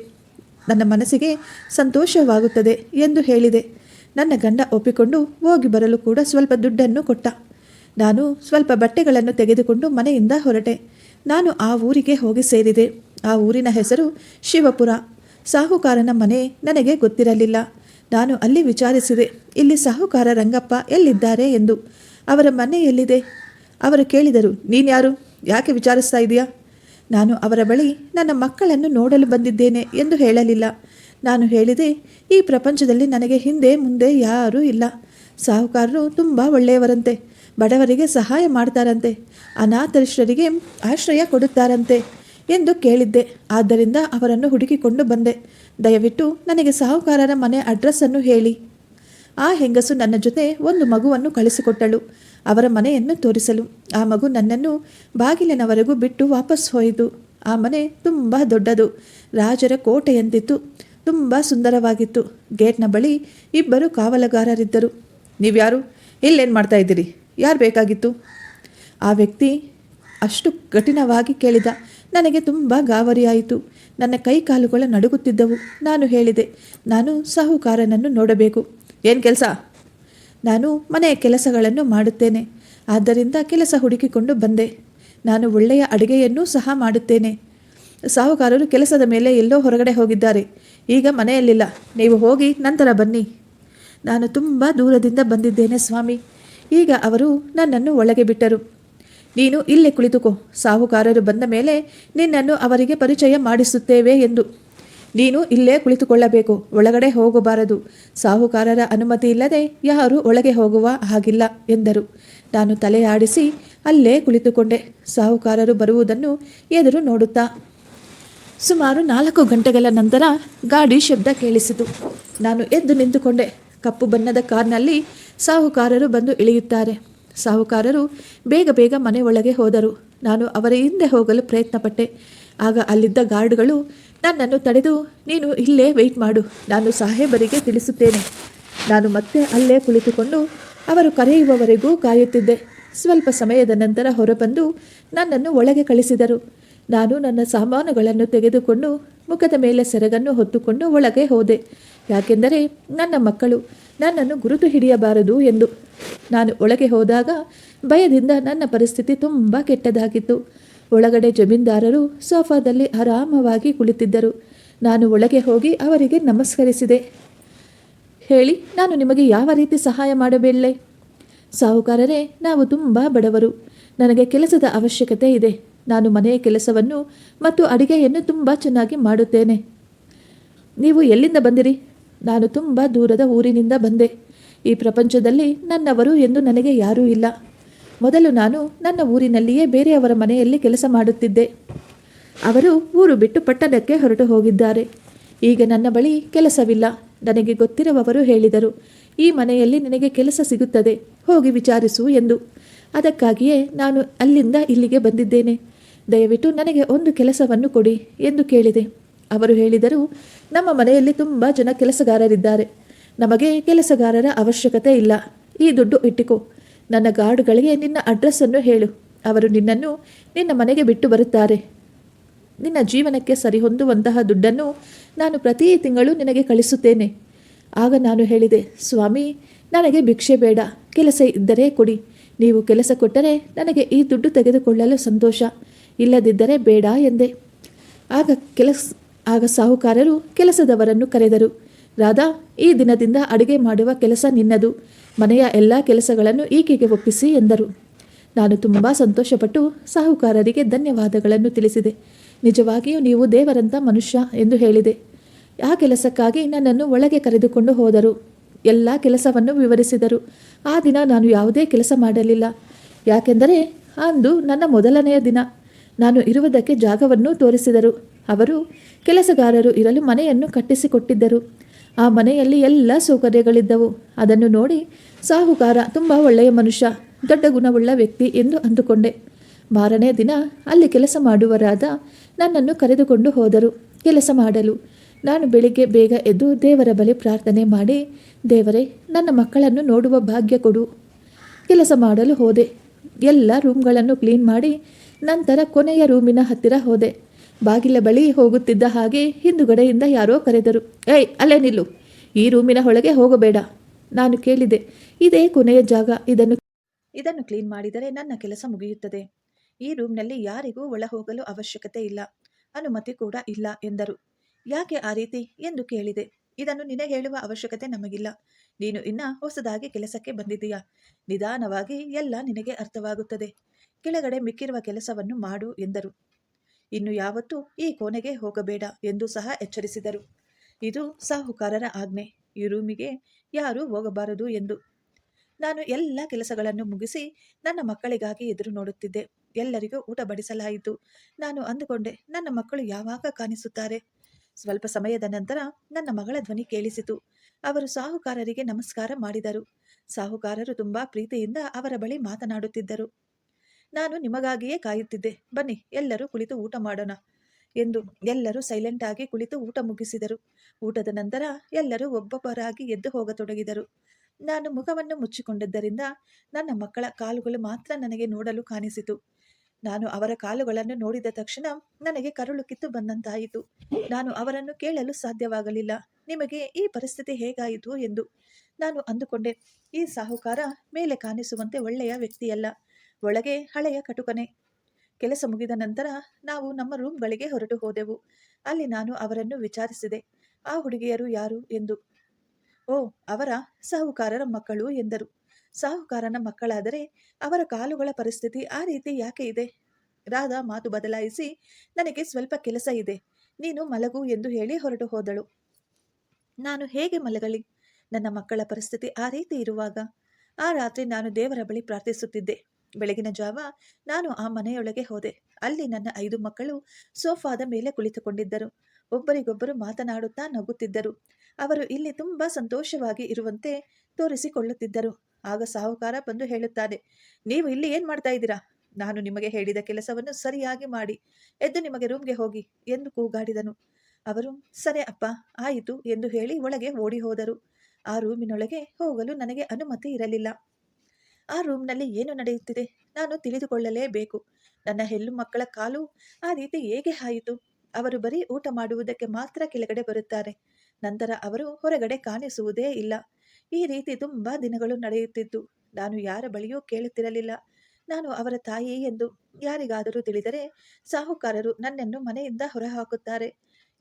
[SPEAKER 1] ನನ್ನ ಮನಸ್ಸಿಗೆ ಸಂತೋಷವಾಗುತ್ತದೆ ಎಂದು ಹೇಳಿದೆ. ನನ್ನ ಗಂಡ ಒಪ್ಪಿಕೊಂಡು ಹೋಗಿ ಬರಲು ಕೂಡ ಸ್ವಲ್ಪ ದುಡ್ಡನ್ನು ಕೊಟ್ಟ. ನಾನು ಸ್ವಲ್ಪ ಬಟ್ಟೆಗಳನ್ನು ತೆಗೆದುಕೊಂಡು ಮನೆಯಿಂದ ಹೊರಟೆ. ನಾನು ಆ ಊರಿಗೆ ಹೋಗಿ ಸೇರಿದೆ. ಆ ಊರಿನ ಹೆಸರು ಶಿವಪುರ. ಸಾಹುಕಾರನ ಮನೆ ನನಗೆ ಗೊತ್ತಿರಲಿಲ್ಲ. ನಾನು ಅಲ್ಲಿ ವಿಚಾರಿಸಿದೆ, ಇಲ್ಲಿ ಸಾಹುಕಾರ ರಂಗಪ್ಪ ಎಲ್ಲಿದ್ದಾರೆ ಎಂದು. ಅವರ ಮನೆ ಎಲ್ಲಿದೆ? ಅವರು ಕೇಳಿದರು ನೀನ್ಯಾರು ಯಾಕೆ ವಿಚಾರಿಸ್ತಾ ಇದೆಯಾ? ನಾನು ಅವರ ಬಳಿ ನನ್ನ ಮಕ್ಕಳನ್ನು ನೋಡಲು ಬಂದಿದ್ದೇನೆ ಎಂದು ಹೇಳಲಿಲ್ಲ. ನಾನು ಹೇಳಿದೆ, ಈ ಪ್ರಪಂಚದಲ್ಲಿ ನನಗೆ ಹಿಂದೆ ಮುಂದೆ ಯಾರೂ ಇಲ್ಲ. ಸಾಹುಕಾರರು ತುಂಬ ಒಳ್ಳೆಯವರಂತೆ, ಬಡವರಿಗೆ ಸಹಾಯ ಮಾಡ್ತಾರಂತೆ ಅನಾಥರಿಷ್ಠರಿಗೆ ಆಶ್ರಯ ಕೊಡುತ್ತಾರಂತೆ. ಎಂದು ಕೇಳಿದ್ದೆ. ಆದ್ದರಿಂದ ಅವರನ್ನು ಹುಡುಕಿಕೊಂಡು ಬಂದೆ. ದಯವಿಟ್ಟು ನನಗೆ ಸಾಹುಕಾರರ ಮನೆ ಅಡ್ರೆಸ್ಸನ್ನು ಹೇಳಿ. ಆ ಹೆಂಗಸು ನನ್ನ ಜೊತೆ ಒಂದು ಮಗುವನ್ನು ಕಳಿಸಿಕೊಟ್ಟಳು. ಅವರ ಮನೆಯನ್ನು ತೋರಿಸಲು. ಆ ಮಗು ನನ್ನನ್ನು ಬಾಗಿಲಿನವರೆಗೂ ಬಿಟ್ಟು ವಾಪಸ್ ಹೋಯಿತು. ಆ ಮನೆ ತುಂಬ ದೊಡ್ಡದು. ರಾಜರ ಕೋಟೆಯಂತಿತ್ತು. ತುಂಬ ಸುಂದರವಾಗಿತ್ತು. ಗೇಟ್ನ ಬಳಿ ಇಬ್ಬರು ಕಾವಲುಗಾರರಿದ್ದರು. ನೀವ್ಯಾರು? ಇಲ್ಲೇನು ಮಾಡ್ತಾ ಇದ್ದೀರಿ? ಯಾರು ಬೇಕಾಗಿತ್ತು? ಆ ವ್ಯಕ್ತಿ ಅಷ್ಟು ಕಠಿಣವಾಗಿ ಕೇಳಿದ. ನನಗೆ ತುಂಬ ಗಾಬರಿಯಾಯಿತು ನನ್ನ ಕೈ ಕಾಲುಗಳು ನಡುಗುತ್ತಿದ್ದವು. ನಾನು ಹೇಳಿದೆ, ನಾನು ಸಾಹುಕಾರನನ್ನು ನೋಡಬೇಕು. ಏನು ಕೆಲಸ? ನಾನು ಮನೆಯ ಕೆಲಸಗಳನ್ನು ಮಾಡುತ್ತೇನೆ. ಆದ್ದರಿಂದ ಕೆಲಸ ಹುಡುಕಿಕೊಂಡು ಬಂದೆ. ನಾನು ಒಳ್ಳೆಯ ಅಡುಗೆಯನ್ನೂ ಸಹ ಮಾಡುತ್ತೇನೆ. ಸಾಹುಕಾರರು ಕೆಲಸದ ಮೇಲೆ ಎಲ್ಲೋ ಹೊರಗಡೆ ಹೋಗಿದ್ದಾರೆ. ಈಗ ಮನೆಯಲ್ಲಿಲ್ಲ. ನೀವು ಹೋಗಿ ನಂತರ ಬನ್ನಿ. ನಾನು ತುಂಬ ದೂರದಿಂದ ಬಂದಿದ್ದೇನೆ ಸ್ವಾಮಿ. ಈಗ ಅವರು ನನ್ನನ್ನು ಒಳಗೆ ಬಿಟ್ಟರು. ನೀನು ಇಲ್ಲೇ ಕುಳಿತುಕೋ. ಸಾಹುಕಾರರು ಬಂದ ಮೇಲೆ ನಿನ್ನನ್ನು ಅವರಿಗೆ ಪರಿಚಯ ಮಾಡಿಸುತ್ತೇವೆ ಎಂದು. ನೀನು ಇಲ್ಲೇ ಕುಳಿತುಕೊಳ್ಳಬೇಕು. ಒಳಗಡೆ ಹೋಗಬಾರದು. ಸಾಹುಕಾರರ ಅನುಮತಿ ಇಲ್ಲದೆ ಯಾರು ಒಳಗೆ ಹೋಗುವ ಹಾಗಿಲ್ಲ ಎಂದರು. ನಾನು ತಲೆ ಆಡಿಸಿ ಅಲ್ಲೇ ಕುಳಿತುಕೊಂಡೆ. ಸಾಹುಕಾರರು ಬರುವುದನ್ನು ಎದುರು ನೋಡುತ್ತಾ. ಸುಮಾರು ನಾಲ್ಕು ಗಂಟೆಗಳ ನಂತರ ಗಾಡಿ ಶಬ್ದ ಕೇಳಿಸಿತು. ನಾನು ಎದ್ದು ನಿಂತುಕೊಂಡೆ. ಕಪ್ಪು ಬಣ್ಣದ ಕಾರ್ನಲ್ಲಿ ಸಾಹುಕಾರರು ಬಂದು ಇಳಿಯುತ್ತಾರೆ. ಸಾಹುಕಾರರು ಬೇಗ ಬೇಗ ಮನೆ ಒಳಗೆ ಹೋದರು. ನಾನು ಅವರ ಹಿಂದೆ ಹೋಗಲು ಪ್ರಯತ್ನಪಟ್ಟೆ. ಆಗ ಅಲ್ಲಿದ್ದ ಗಾರ್ಡ್ಗಳು ನನ್ನನ್ನು ತಡೆದು, ನೀನು ಇಲ್ಲೇ ವೆಯ್ಟ್ ಮಾಡು, ನಾನು ಸಾಹೇಬರಿಗೆ ತಿಳಿಸುತ್ತೇನೆ. ನಾನು ಮತ್ತೆ ಅಲ್ಲೇ ಕುಳಿತುಕೊಂಡು ಅವರು ಕರೆಯುವವರೆಗೂ ಕಾಯುತ್ತಿದ್ದೆ. ಸ್ವಲ್ಪ ಸಮಯದ ನಂತರ ಹೊರಬಂದು ನನ್ನನ್ನು ಒಳಗೆ ಕಳಿಸಿದರು. ನಾನು ನನ್ನ ಸಾಮಾನುಗಳನ್ನು ತೆಗೆದುಕೊಂಡು ಮುಖದ ಮೇಲೆ ಸೆರಗನ್ನು ಹೊತ್ತುಕೊಂಡು ಒಳಗೆ ಹೋದೆ. ಯಾಕೆಂದರೆ ನನ್ನ ಮಕ್ಕಳು ನನ್ನನ್ನು ಗುರುತು ಹಿಡಿಯಬಾರದು ಎಂದು ನಾನು ಒಳಗೆ ಹೋದಾಗ ಭಯದಿಂದ ನನ್ನ ಪರಿಸ್ಥಿತಿ ತುಂಬ ಕೆಟ್ಟದಾಗಿತ್ತು. ಒಳಗಡೆ ಜಮೀನ್ದಾರರು ಸೋಫಾದಲ್ಲಿ ಆರಾಮವಾಗಿ ಕುಳಿತಿದ್ದರು. ನಾನು ಒಳಗೆ ಹೋಗಿ ಅವರಿಗೆ ನಮಸ್ಕರಿಸಿದೆ. ಹೇಳಿ, ನಾನು ನಿಮಗೆ ಯಾವ ರೀತಿ ಸಹಾಯ ಮಾಡಬೇಳೆ ಸಾಹುಕಾರರೇ, ನಾವು ತುಂಬ ಬಡವರು. ನನಗೆ ಕೆಲಸದ ಅವಶ್ಯಕತೆ ಇದೆ. ನಾನು ಮನೆಯ ಕೆಲಸವನ್ನು ಮತ್ತು ಅಡಿಗೆಯನ್ನು ತುಂಬ ಚೆನ್ನಾಗಿ ಮಾಡುತ್ತೇನೆ. ನೀವು ಎಲ್ಲಿಂದ ಬಂದಿರಿ? ನಾನು ತುಂಬ ದೂರದ ಊರಿನಿಂದ ಬಂದೆ. ಈ ಪ್ರಪಂಚದಲ್ಲಿ ನನ್ನವರು ಎಂದು ನನಗೆ ಯಾರೂ ಇಲ್ಲ. ಮೊದಲು ನಾನು ನನ್ನ ಊರಿನಲ್ಲಿಯೇ ಬೇರೆಯವರ ಮನೆಯಲ್ಲಿ ಕೆಲಸ ಮಾಡುತ್ತಿದ್ದೆ. ಅವರು ಊರು ಬಿಟ್ಟು ಪಟ್ಟಣಕ್ಕೆ ಹೊರಟು ಹೋಗಿದ್ದಾರೆ. ಈಗ ನನ್ನ ಬಳಿ ಕೆಲಸವಿಲ್ಲ. ನನಗೆ ಗೊತ್ತಿರುವವರು ಹೇಳಿದರು, ಈ ಮನೆಯಲ್ಲಿ ನಿನಗೆ ಕೆಲಸ ಸಿಗುತ್ತದೆ. ಹೋಗಿ ವಿಚಾರಿಸು ಎಂದು. ಅದಕ್ಕಾಗಿಯೇ ನಾನು ಅಲ್ಲಿಂದ ಇಲ್ಲಿಗೆ ಬಂದಿದ್ದೇನೆ. ದಯವಿಟ್ಟು ನನಗೆ ಒಂದು ಕೆಲಸವನ್ನು ಕೊಡಿ ಎಂದು ಕೇಳಿದೆ. ಅವರು ಹೇಳಿದರು, ನಮ್ಮ ಮನೆಯಲ್ಲಿ ತುಂಬ ಜನ ಕೆಲಸಗಾರರಿದ್ದಾರೆ. ನಮಗೆ ಕೆಲಸಗಾರರ ಅವಶ್ಯಕತೆ ಇಲ್ಲ. ಈ ದುಡ್ಡು ಇಟ್ಟಿಕೋ. ನನ್ನ ಗಾರ್ಡ್ಗಳಿಗೆ ನಿನ್ನ ಅಡ್ರೆಸ್ಸನ್ನು ಹೇಳು. ಅವರು ನಿನ್ನನ್ನು ನಿನ್ನ ಮನೆಗೆ ಬಿಟ್ಟು ಬರುತ್ತಾರೆ. ನಿನ್ನ ಜೀವನಕ್ಕೆ ಸರಿಹೊಂದುವಂತಹ ದುಡ್ಡನ್ನು ನಾನು ಪ್ರತಿ ತಿಂಗಳು ನಿನಗೆ ಕಳಿಸುತ್ತೇನೆ. ಆಗ ನಾನು ಹೇಳಿದೆ, ಸ್ವಾಮಿ, ನನಗೆ ಭಿಕ್ಷೆ ಬೇಡ. ಕೆಲಸ ಇದ್ದರೆ ಕೊಡಿ. ನೀವು ಕೆಲಸ ಕೊಟ್ಟರೆ ನನಗೆ ಈ ದುಡ್ಡು ತೆಗೆದುಕೊಳ್ಳಲು ಸಂತೋಷ. ಇಲ್ಲದಿದ್ದರೆ ಬೇಡ ಎಂದೆ. ಆಗ ಕೆಲಸ ಆಗ ಸಾಹುಕಾರರು ಕೆಲಸದವರನ್ನು ಕರೆದರು. ರಾಧಾ, ಈ ದಿನದಿಂದ ಅಡುಗೆ ಮಾಡುವ ಕೆಲಸ ನಿನ್ನದು. ಮನೆಯ ಎಲ್ಲ ಕೆಲಸಗಳನ್ನು ಈಕೆಗೆ ಒಪ್ಪಿಸಿ ಎಂದರು. ನಾನು ತುಂಬ ಸಂತೋಷಪಟ್ಟು ಸಾಹುಕಾರರಿಗೆ ಧನ್ಯವಾದಗಳನ್ನು ತಿಳಿಸಿದೆ. ನಿಜವಾಗಿಯೂ ನೀವು ದೇವರಂಥ ಮನುಷ್ಯ ಎಂದು ಹೇಳಿದೆ. ಆ ಕೆಲಸಕ್ಕಾಗಿ ನನ್ನನ್ನು ಒಳಗೆ ಕರೆದುಕೊಂಡು ಹೋದರು. ಎಲ್ಲ ಕೆಲಸವನ್ನು ವಿವರಿಸಿದರು. ಆ ದಿನ ನಾನು ಯಾವುದೇ ಕೆಲಸ ಮಾಡಲಿಲ್ಲ. ಯಾಕೆಂದರೆ ಅಂದು ನನ್ನ ಮೊದಲನೆಯ ದಿನ. ನಾನು ಇರುವುದಕ್ಕೆ ಜಾಗವನ್ನು ತೋರಿಸಿದರು. ಅವರು ಕೆಲಸಗಾರರು ಇರಲು ಮನೆಯನ್ನು ಕಟ್ಟಿಸಿಕೊಟ್ಟಿದ್ದರು. ಆ ಮನೆಯಲ್ಲಿ ಎಲ್ಲ ಸೌಕರ್ಯಗಳಿದ್ದವು. ಅದನ್ನು ನೋಡಿ ಸಾಹುಕಾರ ತುಂಬ ಒಳ್ಳೆಯ ಮನುಷ್ಯ, ದೊಡ್ಡ ಗುಣವುಳ್ಳ ವ್ಯಕ್ತಿ ಎಂದು ಅಂದುಕೊಂಡೆ. ಮಾರನೇ ದಿನ ಅಲ್ಲಿ ಕೆಲಸ ಮಾಡುವರಾದ ನನ್ನನ್ನು ಕರೆದುಕೊಂಡು ಹೋದರು. ಕೆಲಸ ಮಾಡಲು ನಾನು ಬೆಳಿಗ್ಗೆ ಬೇಗ ಎದ್ದು ದೇವರ ಬಳಿ ಪ್ರಾರ್ಥನೆ ಮಾಡಿ, ದೇವರೇ, ನನ್ನ ಮಕ್ಕಳನ್ನು ನೋಡುವ ಭಾಗ್ಯ ಕೊಡು. ಕೆಲಸ ಮಾಡಲು ಹೋದೆ. ಎಲ್ಲ ರೂಮ್ಗಳನ್ನು ಕ್ಲೀನ್ ಮಾಡಿ ನಂತರ ಕೊನೆಯ ರೂಮಿನ ಹತ್ತಿರ ಹೋದೆ. ಬಾಗಿಲ ಬಳಿ ಹೋಗುತ್ತಿದ್ದ ಹಾಗೆ ಹಿಂದುಗಡೆಯಿಂದ ಯಾರೋ ಕರೆದರು, ಏಯ್, ಅಲ್ಲೇ ನಿಲ್ಲು. ಈ ರೂಮಿನ ಒಳಗೆ ಹೋಗಬೇಡ. ನಾನು ಕೇಳಿದೆ, ಇದೇ ಕೊನೆಯ ಜಾಗ. ಇದನ್ನು ಇದನ್ನು ಕ್ಲೀನ್ ಮಾಡಿದರೆ ನನ್ನ ಕೆಲಸ ಮುಗಿಯುತ್ತದೆ. ಈ ರೂಮ್ನಲ್ಲಿ ಯಾರಿಗೂ ಒಳ ಹೋಗಲು ಅವಶ್ಯಕತೆ ಇಲ್ಲ. ಅನುಮತಿ ಕೂಡ ಇಲ್ಲ, ಎಂದರು. ಯಾಕೆ ಆ ರೀತಿ? ಎಂದು ಕೇಳಿದೆ. ಇದನ್ನು ನಿನಗೆ ಹೇಳುವ ಅವಶ್ಯಕತೆ ನಮಗಿಲ್ಲ. ನೀನು ಇನ್ನ ಹೊಸದಾಗಿ ಕೆಲಸಕ್ಕೆ ಬಂದಿದ್ದೀಯಾ? ನಿಧಾನವಾಗಿ ಎಲ್ಲ ನಿನಗೆ ಅರ್ಥವಾಗುತ್ತದೆ. ಕೆಳಗಡೆ ಮಿಕ್ಕಿರುವ ಕೆಲಸವನ್ನು ಮಾಡು, ಎಂದರು. ಇನ್ನು ಯಾವತ್ತೂ ಈ ಕೋಣೆಗೆ ಹೋಗಬೇಡ ಎಂದು ಸಹ ಎಚ್ಚರಿಸಿದರು. ಇದು ಸಾಹುಕಾರರ ಆಜ್ಞೆ. ಈ ರೂಮಿಗೆ ಯಾರೂ ಹೋಗಬಾರದು ಎಂದು. ನಾನು ಎಲ್ಲ ಕೆಲಸಗಳನ್ನು ಮುಗಿಸಿ ನನ್ನ ಮಕ್ಕಳಿಗಾಗಿ ಎದುರು ನೋಡುತ್ತಿದ್ದೆ. ಎಲ್ಲರಿಗೂ ಊಟ ಬಡಿಸಲಾಯಿತು. ನಾನು ಅಂದುಕೊಂಡೆ, ನನ್ನ ಮಕ್ಕಳು ಯಾವಾಗ ಕಾಣಿಸುತ್ತಾರೆ? ಸ್ವಲ್ಪ ಸಮಯದ ನಂತರ ನನ್ನ ಮಗಳ ಧ್ವನಿ ಕೇಳಿಸಿತು. ಅವರು ಸಾಹುಕಾರರಿಗೆ ನಮಸ್ಕಾರ ಮಾಡಿದರು. ಸಾಹುಕಾರರು ತುಂಬಾ ಪ್ರೀತಿಯಿಂದ ಅವರ ಬಳಿ ಮಾತನಾಡುತ್ತಿದ್ದರು. ನಾನು ನಿಮಗಾಗಿಯೇ ಕಾಯುತ್ತಿದ್ದೆ. ಬನ್ನಿ, ಎಲ್ಲರೂ ಕುಳಿತು ಊಟ ಮಾಡೋಣ ಎಂದು ಎಲ್ಲರೂ ಸೈಲೆಂಟ್ ಆಗಿ ಕುಳಿತು ಊಟ ಮುಗಿಸಿದರು. ಊಟದ ನಂತರ ಎಲ್ಲರೂ ಒಬ್ಬೊಬ್ಬರಾಗಿ ಎದ್ದು ಹೋಗತೊಡಗಿದರು. ನಾನು ಮುಖವನ್ನು ಮುಚ್ಚಿಕೊಂಡಿದ್ದರಿಂದ ನನ್ನ ಮಕ್ಕಳ ಕಾಲುಗಳು ಮಾತ್ರ ನನಗೆ ನೋಡಲು ಕಾಣಿಸಿತು. ನಾನು ಅವರ ಕಾಲುಗಳನ್ನು ನೋಡಿದ ತಕ್ಷಣ ನನಗೆ ಕರುಳು ಕಿತ್ತು ಬಂದಂತಾಯಿತು. ನಾನು ಅವರನ್ನು ಕೇಳಲು ಸಾಧ್ಯವಾಗಲಿಲ್ಲ. ನಿಮಗೆ ಈ ಪರಿಸ್ಥಿತಿ ಹೇಗಾಯಿತು ಎಂದು ನಾನು ಅಂದುಕೊಂಡೆ. ಈ ಸಾಹುಕಾರ ಮೇಲೆ ಕಾಣಿಸುವಂತೆ ಒಳ್ಳೆಯ ವ್ಯಕ್ತಿಯಲ್ಲ. ಒಳಗೆ ಹಳೆಯ ಕಟುಕನೆ. ಕೆಲಸ ಮುಗಿದ ನಂತರ ನಾವು ನಮ್ಮ ರೂಮ್ಗಳಿಗೆ ಹೊರಟು ಹೋದೆವು. ಅಲ್ಲಿ ನಾನು ಅವರನ್ನು ವಿಚಾರಿಸಿದೆ. ಆ ಹುಡುಗಿಯರು ಯಾರು ಎಂದು. ಓ, ಅವರ ಸಾಹುಕಾರರ ಮಕ್ಕಳು ಎಂದರು. ಸಾಹುಕಾರನ ಮಕ್ಕಳಾದರೆ ಅವರ ಕಾಲುಗಳ ಪರಿಸ್ಥಿತಿ ಆ ರೀತಿ ಯಾಕೆ ಇದೆ? ರಾಧಾ ಮಾತು ಬದಲಾಯಿಸಿ, ನನಗೆ ಸ್ವಲ್ಪ ಕೆಲಸ ಇದೆ. ನೀನು ಮಲಗು ಎಂದು ಹೇಳಿ ಹೊರಟು ಹೋದಳು. ನಾನು ಹೇಗೆ ಮಲಗಲಿ? ನನ್ನ ಮಕ್ಕಳ ಪರಿಸ್ಥಿತಿ ಆ ರೀತಿ ಇರುವಾಗ. ಆ ರಾತ್ರಿ ನಾನು ದೇವರ ಬಳಿ ಪ್ರಾರ್ಥಿಸುತ್ತಿದ್ದೆ. ಬೆಳಗಿನ ಜಾವ ನಾನು ಆ ಮನೆಯೊಳಗೆ ಹೋದೆ. ಅಲ್ಲಿ ನನ್ನ ಐದು ಮಕ್ಕಳು ಸೋಫಾದ ಮೇಲೆ ಕುಳಿತುಕೊಂಡಿದ್ದರು. ಒಬ್ಬರಿಗೊಬ್ಬರು ಮಾತನಾಡುತ್ತಾ ನಗುತ್ತಿದ್ದರು. ಅವರು ಇಲ್ಲಿ ತುಂಬಾ ಸಂತೋಷವಾಗಿ ಇರುವಂತೆ ತೋರಿಸಿಕೊಳ್ಳುತ್ತಿದ್ದರು. ಆಗ ಸಾಹುಕಾರ ಬಂದು ಹೇಳುತ್ತಾನೆ, ನೀವು ಇಲ್ಲಿ ಏನ್ ಮಾಡ್ತಾ ಇದ್ದೀರಾ? ನಾನು ನಿಮಗೆ ಹೇಳಿದ ಕೆಲಸವನ್ನು ಸರಿಯಾಗಿ ಮಾಡಿ. ಎದ್ದು ನಿಮಗೆ ರೂಮ್ಗೆ ಹೋಗಿ, ಎಂದು ಕೂಗಾಡಿದನು. ಅವರು, ಸರಿ ಅಪ್ಪ, ಆಯಿತು, ಎಂದು ಹೇಳಿ ಒಳಗೆ ಓಡಿ ಹೋದರು. ಆ ರೂಮಿನೊಳಗೆ ಹೋಗಲು ನನಗೆ ಅನುಮತಿ ಇರಲಿಲ್ಲ. ಆ ರೂಮ್ನಲ್ಲಿ ಏನು ನಡೆಯುತ್ತಿದೆ? ನಾನು ತಿಳಿದುಕೊಳ್ಳಲೇಬೇಕು. ನನ್ನ ಹೆಲ್ಲು ಮಕ್ಕಳ ಕಾಲು ಆ ರೀತಿ ಹೇಗೆ ಹಾಯಿತು? ಅವರು ಬರೀ ಊಟ ಮಾಡುವುದಕ್ಕೆ ಮಾತ್ರ ಕೆಳಗಡೆ ಬರುತ್ತಾರೆ. ನಂತರ ಅವರು ಹೊರಗಡೆ ಕಾಣಿಸುವುದೇ ಇಲ್ಲ. ಈ ರೀತಿ ತುಂಬಾ ದಿನಗಳು ನಡೆಯುತ್ತಿದ್ದು, ನಾನು ಯಾರ ಬಳಿಯೂ ಕೇಳುತ್ತಿರಲಿಲ್ಲ. ನಾನು ಅವರ ತಾಯಿ ಎಂದು ಯಾರಿಗಾದರೂ ತಿಳಿದರೆ ಸಾಹುಕಾರರು ನನ್ನನ್ನು ಮನೆಯಿಂದ ಹೊರಹಾಕುತ್ತಾರೆ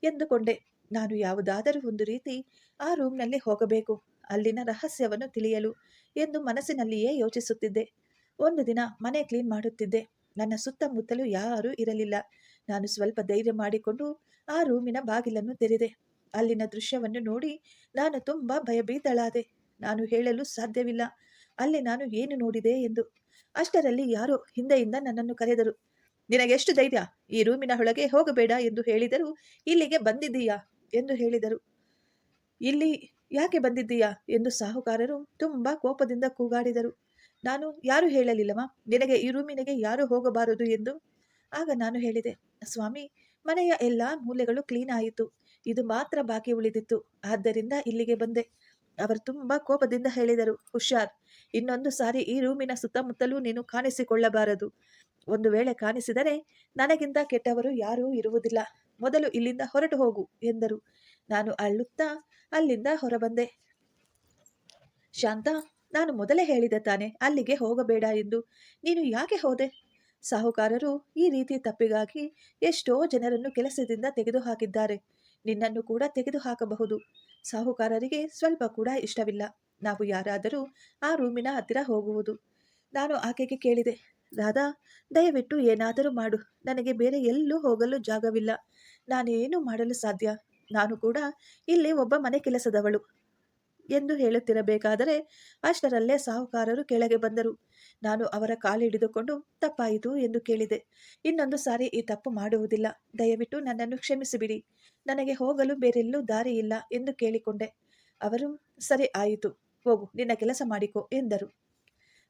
[SPEAKER 1] ಎಂದುಕೊಂಡೆ. ನಾನು ಯಾವುದಾದರೂ ಒಂದು ರೀತಿ ಆ ರೂಮ್ನಲ್ಲಿ ಹೋಗಬೇಕು. ಅಲ್ಲಿನ ರಹಸ್ಯವನ್ನು ತಿಳಿಯಲು ಎಂದು ಮನಸ್ಸಿನಲ್ಲಿಯೇ ಯೋಚಿಸುತ್ತಿದ್ದೆ. ಒಂದು ದಿನ ಮನೆ ಕ್ಲೀನ್ ಮಾಡುತ್ತಿದ್ದೆ. ನನ್ನ ಸುತ್ತಮುತ್ತಲೂ ಯಾರೂ ಇರಲಿಲ್ಲ. ನಾನು ಸ್ವಲ್ಪ ಧೈರ್ಯ ಮಾಡಿಕೊಂಡು ಆ ರೂಮಿನ ಬಾಗಿಲನ್ನು ತೆರೆದೆ. ಅಲ್ಲಿನ ದೃಶ್ಯವನ್ನು ನೋಡಿ ನಾನು ತುಂಬಾ ಭಯಭೀತಳಾದೆ. ನಾನು ಹೇಳಲು ಸಾಧ್ಯವಿಲ್ಲ. ಅಲ್ಲಿ ನಾನು ಏನು ನೋಡಿದೆ ಎಂದು. ಅಷ್ಟರಲ್ಲಿ ಯಾರೋ ಹಿಂದೆಯಿಂದ ನನ್ನನ್ನು ಕರೆದರು. ನಿನಗೆಷ್ಟು ಧೈರ್ಯ? ಈ ರೂಮಿನ ಒಳಗೆ ಹೋಗಬೇಡ ಎಂದು ಹೇಳಿದರು ಇಲ್ಲಿಗೆ ಬಂದಿದ್ದೀಯಾ? ಎಂದು ಹೇಳಿದರು. ಇಲ್ಲಿ ಯಾಕೆ ಬಂದಿದ್ದೀಯಾ ಎಂದು ಸಾಹುಕಾರರು ತುಂಬಾ ಕೋಪದಿಂದ ಕೂಗಾಡಿದರು. ನಾನು ಯಾರು ಹೇಳಲಿಲ್ಲವಾ? ನಿನಗೆ ಈ ರೂಮಿನಗೆ ಯಾರು ಹೋಗಬಾರದು ಎಂದು? ಆಗ ನಾನು ಹೇಳಿದೆ, ಸ್ವಾಮಿ, ಮನೆಯ ಎಲ್ಲ ಮೂಲೆಗಳು ಕ್ಲೀನ್ ಆಯಿತು. ಇದು ಮಾತ್ರ ಬಾಕಿ ಉಳಿದಿತ್ತು. ಆದ್ದರಿಂದ ಇಲ್ಲಿಗೆ ಬಂದೆ. ಅವರು ತುಂಬಾ ಕೋಪದಿಂದ ಹೇಳಿದರು, ಹುಷಾರ್. ಇನ್ನೊಂದು ಸಾರಿ ಈ ರೂಮಿನ ಸುತ್ತಮುತ್ತಲೂ ನೀನು ಕಾಣಿಸಿಕೊಳ್ಳಬಾರದು. ಒಂದು ವೇಳೆ ಕಾಣಿಸಿದರೆ ನನಗಿಂತ ಕೆಟ್ಟವರು ಯಾರೂ ಇರುವುದಿಲ್ಲ. ಮೊದಲು ಇಲ್ಲಿಂದ ಹೊರಟು ಹೋಗು ಎಂದರು. ನಾನು ಅಳುತ್ತಾ ಅಲ್ಲಿಂದ ಹೊರಬಂದೆ. ಶಾಂತ, ನಾನು ಮೊದಲೇ ಹೇಳಿದೆ ತಾನೆ, ಅಲ್ಲಿಗೆ ಹೋಗಬೇಡ ಎಂದು. ನೀನು ಯಾಕೆ ಹೋದೆ? ಸಾಹುಕಾರರು ಈ ರೀತಿ ತಪ್ಪಿಗಾಗಿ ಎಷ್ಟೋ ಜನರನ್ನು ಕೆಲಸದಿಂದ ತೆಗೆದುಹಾಕಿದ್ದಾರೆ. ನಿನ್ನನ್ನು ಕೂಡ ತೆಗೆದುಹಾಕಬಹುದು. ಸಾಹುಕಾರರಿಗೆ ಸ್ವಲ್ಪ ಕೂಡ ಇಷ್ಟವಿಲ್ಲ. ನಾವು ಯಾರಾದರೂ ಆ ರೂಮಿನ ಹತ್ತಿರ ಹೋಗುವುದು. ನಾನು ಆಕೆಗೆ ಕೇಳಿದೆ, ರಾಧಾ, ದಯವಿಟ್ಟು ಏನಾದರೂ ಮಾಡು. ನನಗೆ ಬೇರೆ ಎಲ್ಲೂ ಹೋಗಲು ಜಾಗವಿಲ್ಲ. ನಾನೇನು ಮಾಡಲು ಸಾಧ್ಯ? ನಾನು ಕೂಡ ಇಲ್ಲಿ ಒಬ್ಬ ಮನೆ ಕೆಲಸದವಳು ಎಂದು ಹೇಳುತ್ತಿರಬೇಕಾದರೆ ಅಷ್ಟರಲ್ಲೇ ಸಾಹುಕಾರರು ಕೆಳಗೆ ಬಂದರು. ನಾನು ಅವರ ಕಾಲಿಡಿದುಕೊಂಡು ತಪ್ಪಾಯಿತು ಎಂದು ಕೇಳಿದೆ. ಇನ್ನೊಂದು ಸಾರಿ ಈ ತಪ್ಪು ಮಾಡುವುದಿಲ್ಲ. ದಯವಿಟ್ಟು ನನ್ನನ್ನು ಕ್ಷಮಿಸಿಬಿಡಿ. ನನಗೆ ಹೋಗಲು ಬೇರೆಲ್ಲೂ ದಾರಿ ಇಲ್ಲ ಎಂದು ಕೇಳಿಕೊಂಡೆ. ಅವರು, ಸರಿ ಆಯಿತು. ಹೋಗು, ನಿನ್ನ ಕೆಲಸ ಮಾಡಿಕೊ ಎಂದರು.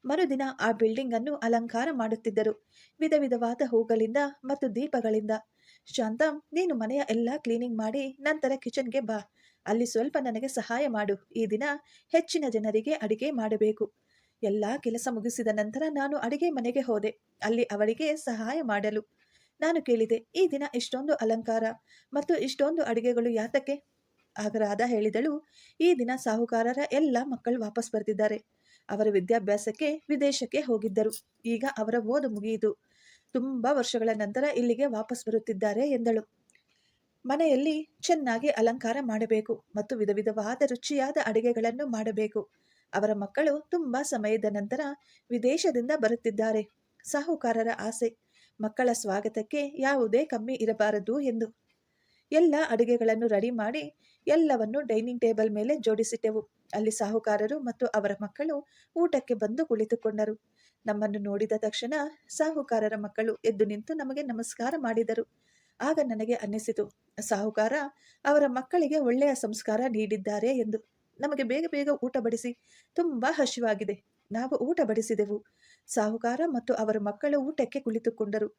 [SPEAKER 1] ಮರುದಿನ ಆ ಬಿಲ್ಡಿಂಗ್ ಅನ್ನು ಅಲಂಕಾರ ಮಾಡುತ್ತಿದ್ದರು. ವಿಧ ವಿಧವಾದ ಹೂಗಳಿಂದ ಮತ್ತು ದೀಪಗಳಿಂದ ಶಾಂತ, ನೀನು ಮನೆಯ ಎಲ್ಲ ಕ್ಲೀನಿಂಗ್ ಮಾಡಿ ನಂತರ ಕಿಚನ್ಗೆ ಬಾ. ಅಲ್ಲಿ ಸ್ವಲ್ಪ ನನಗೆ ಸಹಾಯ ಮಾಡು. ಈ ದಿನ ಹೆಚ್ಚಿನ ಜನರಿಗೆ ಅಡಿಗೆ ಮಾಡಬೇಕು. ಎಲ್ಲ ಕೆಲಸ ಮುಗಿಸಿದ ನಂತರ ನಾನು ಅಡಿಗೆ ಮನೆಗೆ ಹೋದೆ. ಅಲ್ಲಿ ಅವಳಿಗೆ ಸಹಾಯ ಮಾಡಲು. ನಾನು ಕೇಳಿದೆ, ಈ ದಿನ ಇಷ್ಟೊಂದು ಅಲಂಕಾರ ಮತ್ತು ಇಷ್ಟೊಂದು ಅಡಿಗೆಗಳು ಯಾತಕ್ಕೆ? ಆಗ ರಾಧಾ ಹೇಳಿದಳು, ಈ ದಿನ ಸಾಹುಕಾರರ ಎಲ್ಲ ಮಕ್ಕಳು ವಾಪಸ್ ಬರೆದಿದ್ದಾರೆ ಅವರ ವಿದ್ಯಾಭ್ಯಾಸಕ್ಕೆ ವಿದೇಶಕ್ಕೆ ಹೋಗಿದ್ದರು. ಈಗ ಅವರ ಓದು ಮುಗಿಯಿತು. ತುಂಬಾ ವರ್ಷಗಳ ನಂತರ ಇಲ್ಲಿಗೆ ವಾಪಸ್ ಬರುತ್ತಿದ್ದಾರೆ ಎಂದಳು. ಮನೆಯಲ್ಲಿ ಚೆನ್ನಾಗಿ ಅಲಂಕಾರ ಮಾಡಬೇಕು ಮತ್ತು ವಿಧ ವಿಧವಾದ ರುಚಿಯಾದ ಅಡಿಗೆಗಳನ್ನು ಮಾಡಬೇಕು. ಅವರ ಮಕ್ಕಳು ತುಂಬಾ ಸಮಯದ ನಂತರ ವಿದೇಶದಿಂದ ಬರುತ್ತಿದ್ದಾರೆ. ಸಾಹುಕಾರರ ಆಸೆ. ಮಕ್ಕಳ ಸ್ವಾಗತಕ್ಕೆ ಯಾವುದೇ ಕಮ್ಮಿ ಇರಬಾರದು ಎಂದು. ಎಲ್ಲ ಅಡುಗೆಗಳನ್ನು ರೆಡಿ ಮಾಡಿ ಎಲ್ಲವನ್ನು ಡೈನಿಂಗ್ ಟೇಬಲ್ ಮೇಲೆ ಜೋಡಿಸಿಟ್ಟೆವು. ಅಲ್ಲಿ ಸಾಹುಕಾರರು ಮತ್ತು ಅವರ ಮಕ್ಕಳು ಊಟಕ್ಕೆ ಬಂದು ಕುಳಿತುಕೊಂಡರು. ನಮ್ಮನ್ನು ನೋಡಿದ ತಕ್ಷಣ ಸಾಹುಕಾರರ ಮಕ್ಕಳು ಎದ್ದು ನಿಂತು ನಮಗೆ ನಮಸ್ಕಾರ ಮಾಡಿದರು. ಆಗ ನನಗೆ ಅನ್ನಿಸಿತು, ಸಾಹುಕಾರ, ಅವರ ಮಕ್ಕಳಿಗೆ ಒಳ್ಳೆಯ ಸಂಸ್ಕಾರ ನೀಡಿದ್ದಾರೆ ಎಂದು. ನಮಗೆ ಬೇಗ ಬೇಗ ಊಟ ಬಡಿಸಿ. ತುಂಬಾ ಹಸಿವಾಗಿದೆ. ನಾವು ಊಟ ಬಡಿಸಿದೆವು. ಸಾಹುಕಾರ ಮತ್ತು ಅವರ ಮಕ್ಕಳು ಊಟಕ್ಕೆ ಕುಳಿತುಕೊಂಡರು.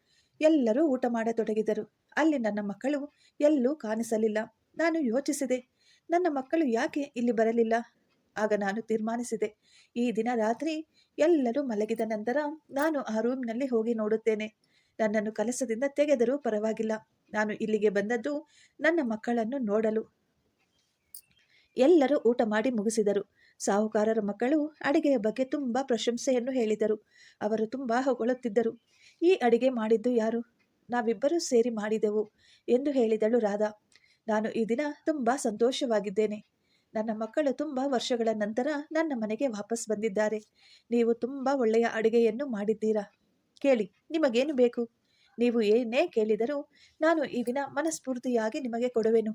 [SPEAKER 1] ಎಲ್ಲರೂ ಊಟ ಮಾಡತೊಡಗಿದರು. ಅಲ್ಲಿ ನನ್ನ ಮಕ್ಕಳು ಎಲ್ಲೂ ಕಾಣಿಸಲಿಲ್ಲ. ನಾನು ಯೋಚಿಸಿದೆ, ನನ್ನ ಮಕ್ಕಳು ಯಾಕೆ ಇಲ್ಲಿ ಬರಲಿಲ್ಲ? ಆಗ ನಾನು ತೀರ್ಮಾನಿಸಿದೆ. ಈ ದಿನ ರಾತ್ರಿ ಎಲ್ಲರೂ ಮಲಗಿದ ನಂತರ ನಾನು ಆ ರೂಮ್ನಲ್ಲಿ ಹೋಗಿ ನೋಡುತ್ತೇನೆ. ನನ್ನನ್ನು ಕಲಸದಿಂದ ತೆಗೆದರೂ ಪರವಾಗಿಲ್ಲ. ನಾನು ಇಲ್ಲಿಗೆ ಬಂದದ್ದು ನನ್ನ ಮಕ್ಕಳನ್ನು ನೋಡಲು. ಎಲ್ಲರೂ ಊಟ ಮಾಡಿ ಮುಗಿಸಿದರು. ಸಾಹುಕಾರರ ಮಕ್ಕಳು ಅಡಿಗೆಯ ಬಗ್ಗೆ ತುಂಬಾ ಪ್ರಶಂಸೆಯನ್ನು ಹೇಳಿದರು. ಅವರು ತುಂಬಾ ಹೊಗಳುತ್ತಿದ್ದರು. ಈ ಅಡಿಗೆ ಮಾಡಿದ್ದು ಯಾರು? ನಾವಿಬ್ಬರೂ ಸೇರಿ ಮಾಡಿದೆವು ಎಂದು ಹೇಳಿದಳು ರಾಧಾ. ನಾನು ಈ ದಿನ ತುಂಬಾ ಸಂತೋಷವಾಗಿದ್ದೇನೆ. ನನ್ನ ಮಕ್ಕಳು ತುಂಬಾ ವರ್ಷಗಳ ನಂತರ ನನ್ನ ಮನೆಗೆ ವಾಪಸ್ ಬಂದಿದ್ದಾರೆ. ನೀವು ತುಂಬಾ ಒಳ್ಳೆಯ ಅಡುಗೆಯನ್ನು ಮಾಡಿದ್ದೀರಾ? ಕೇಳಿ, ನಿಮಗೇನು ಬೇಕು? ನೀವು ಏನೇ ಕೇಳಿದರೂ ನಾನು ಈ ದಿನ ಮನಸ್ಫೂರ್ತಿಯಾಗಿ ನಿಮಗೆ ಕೊಡುವೆನು.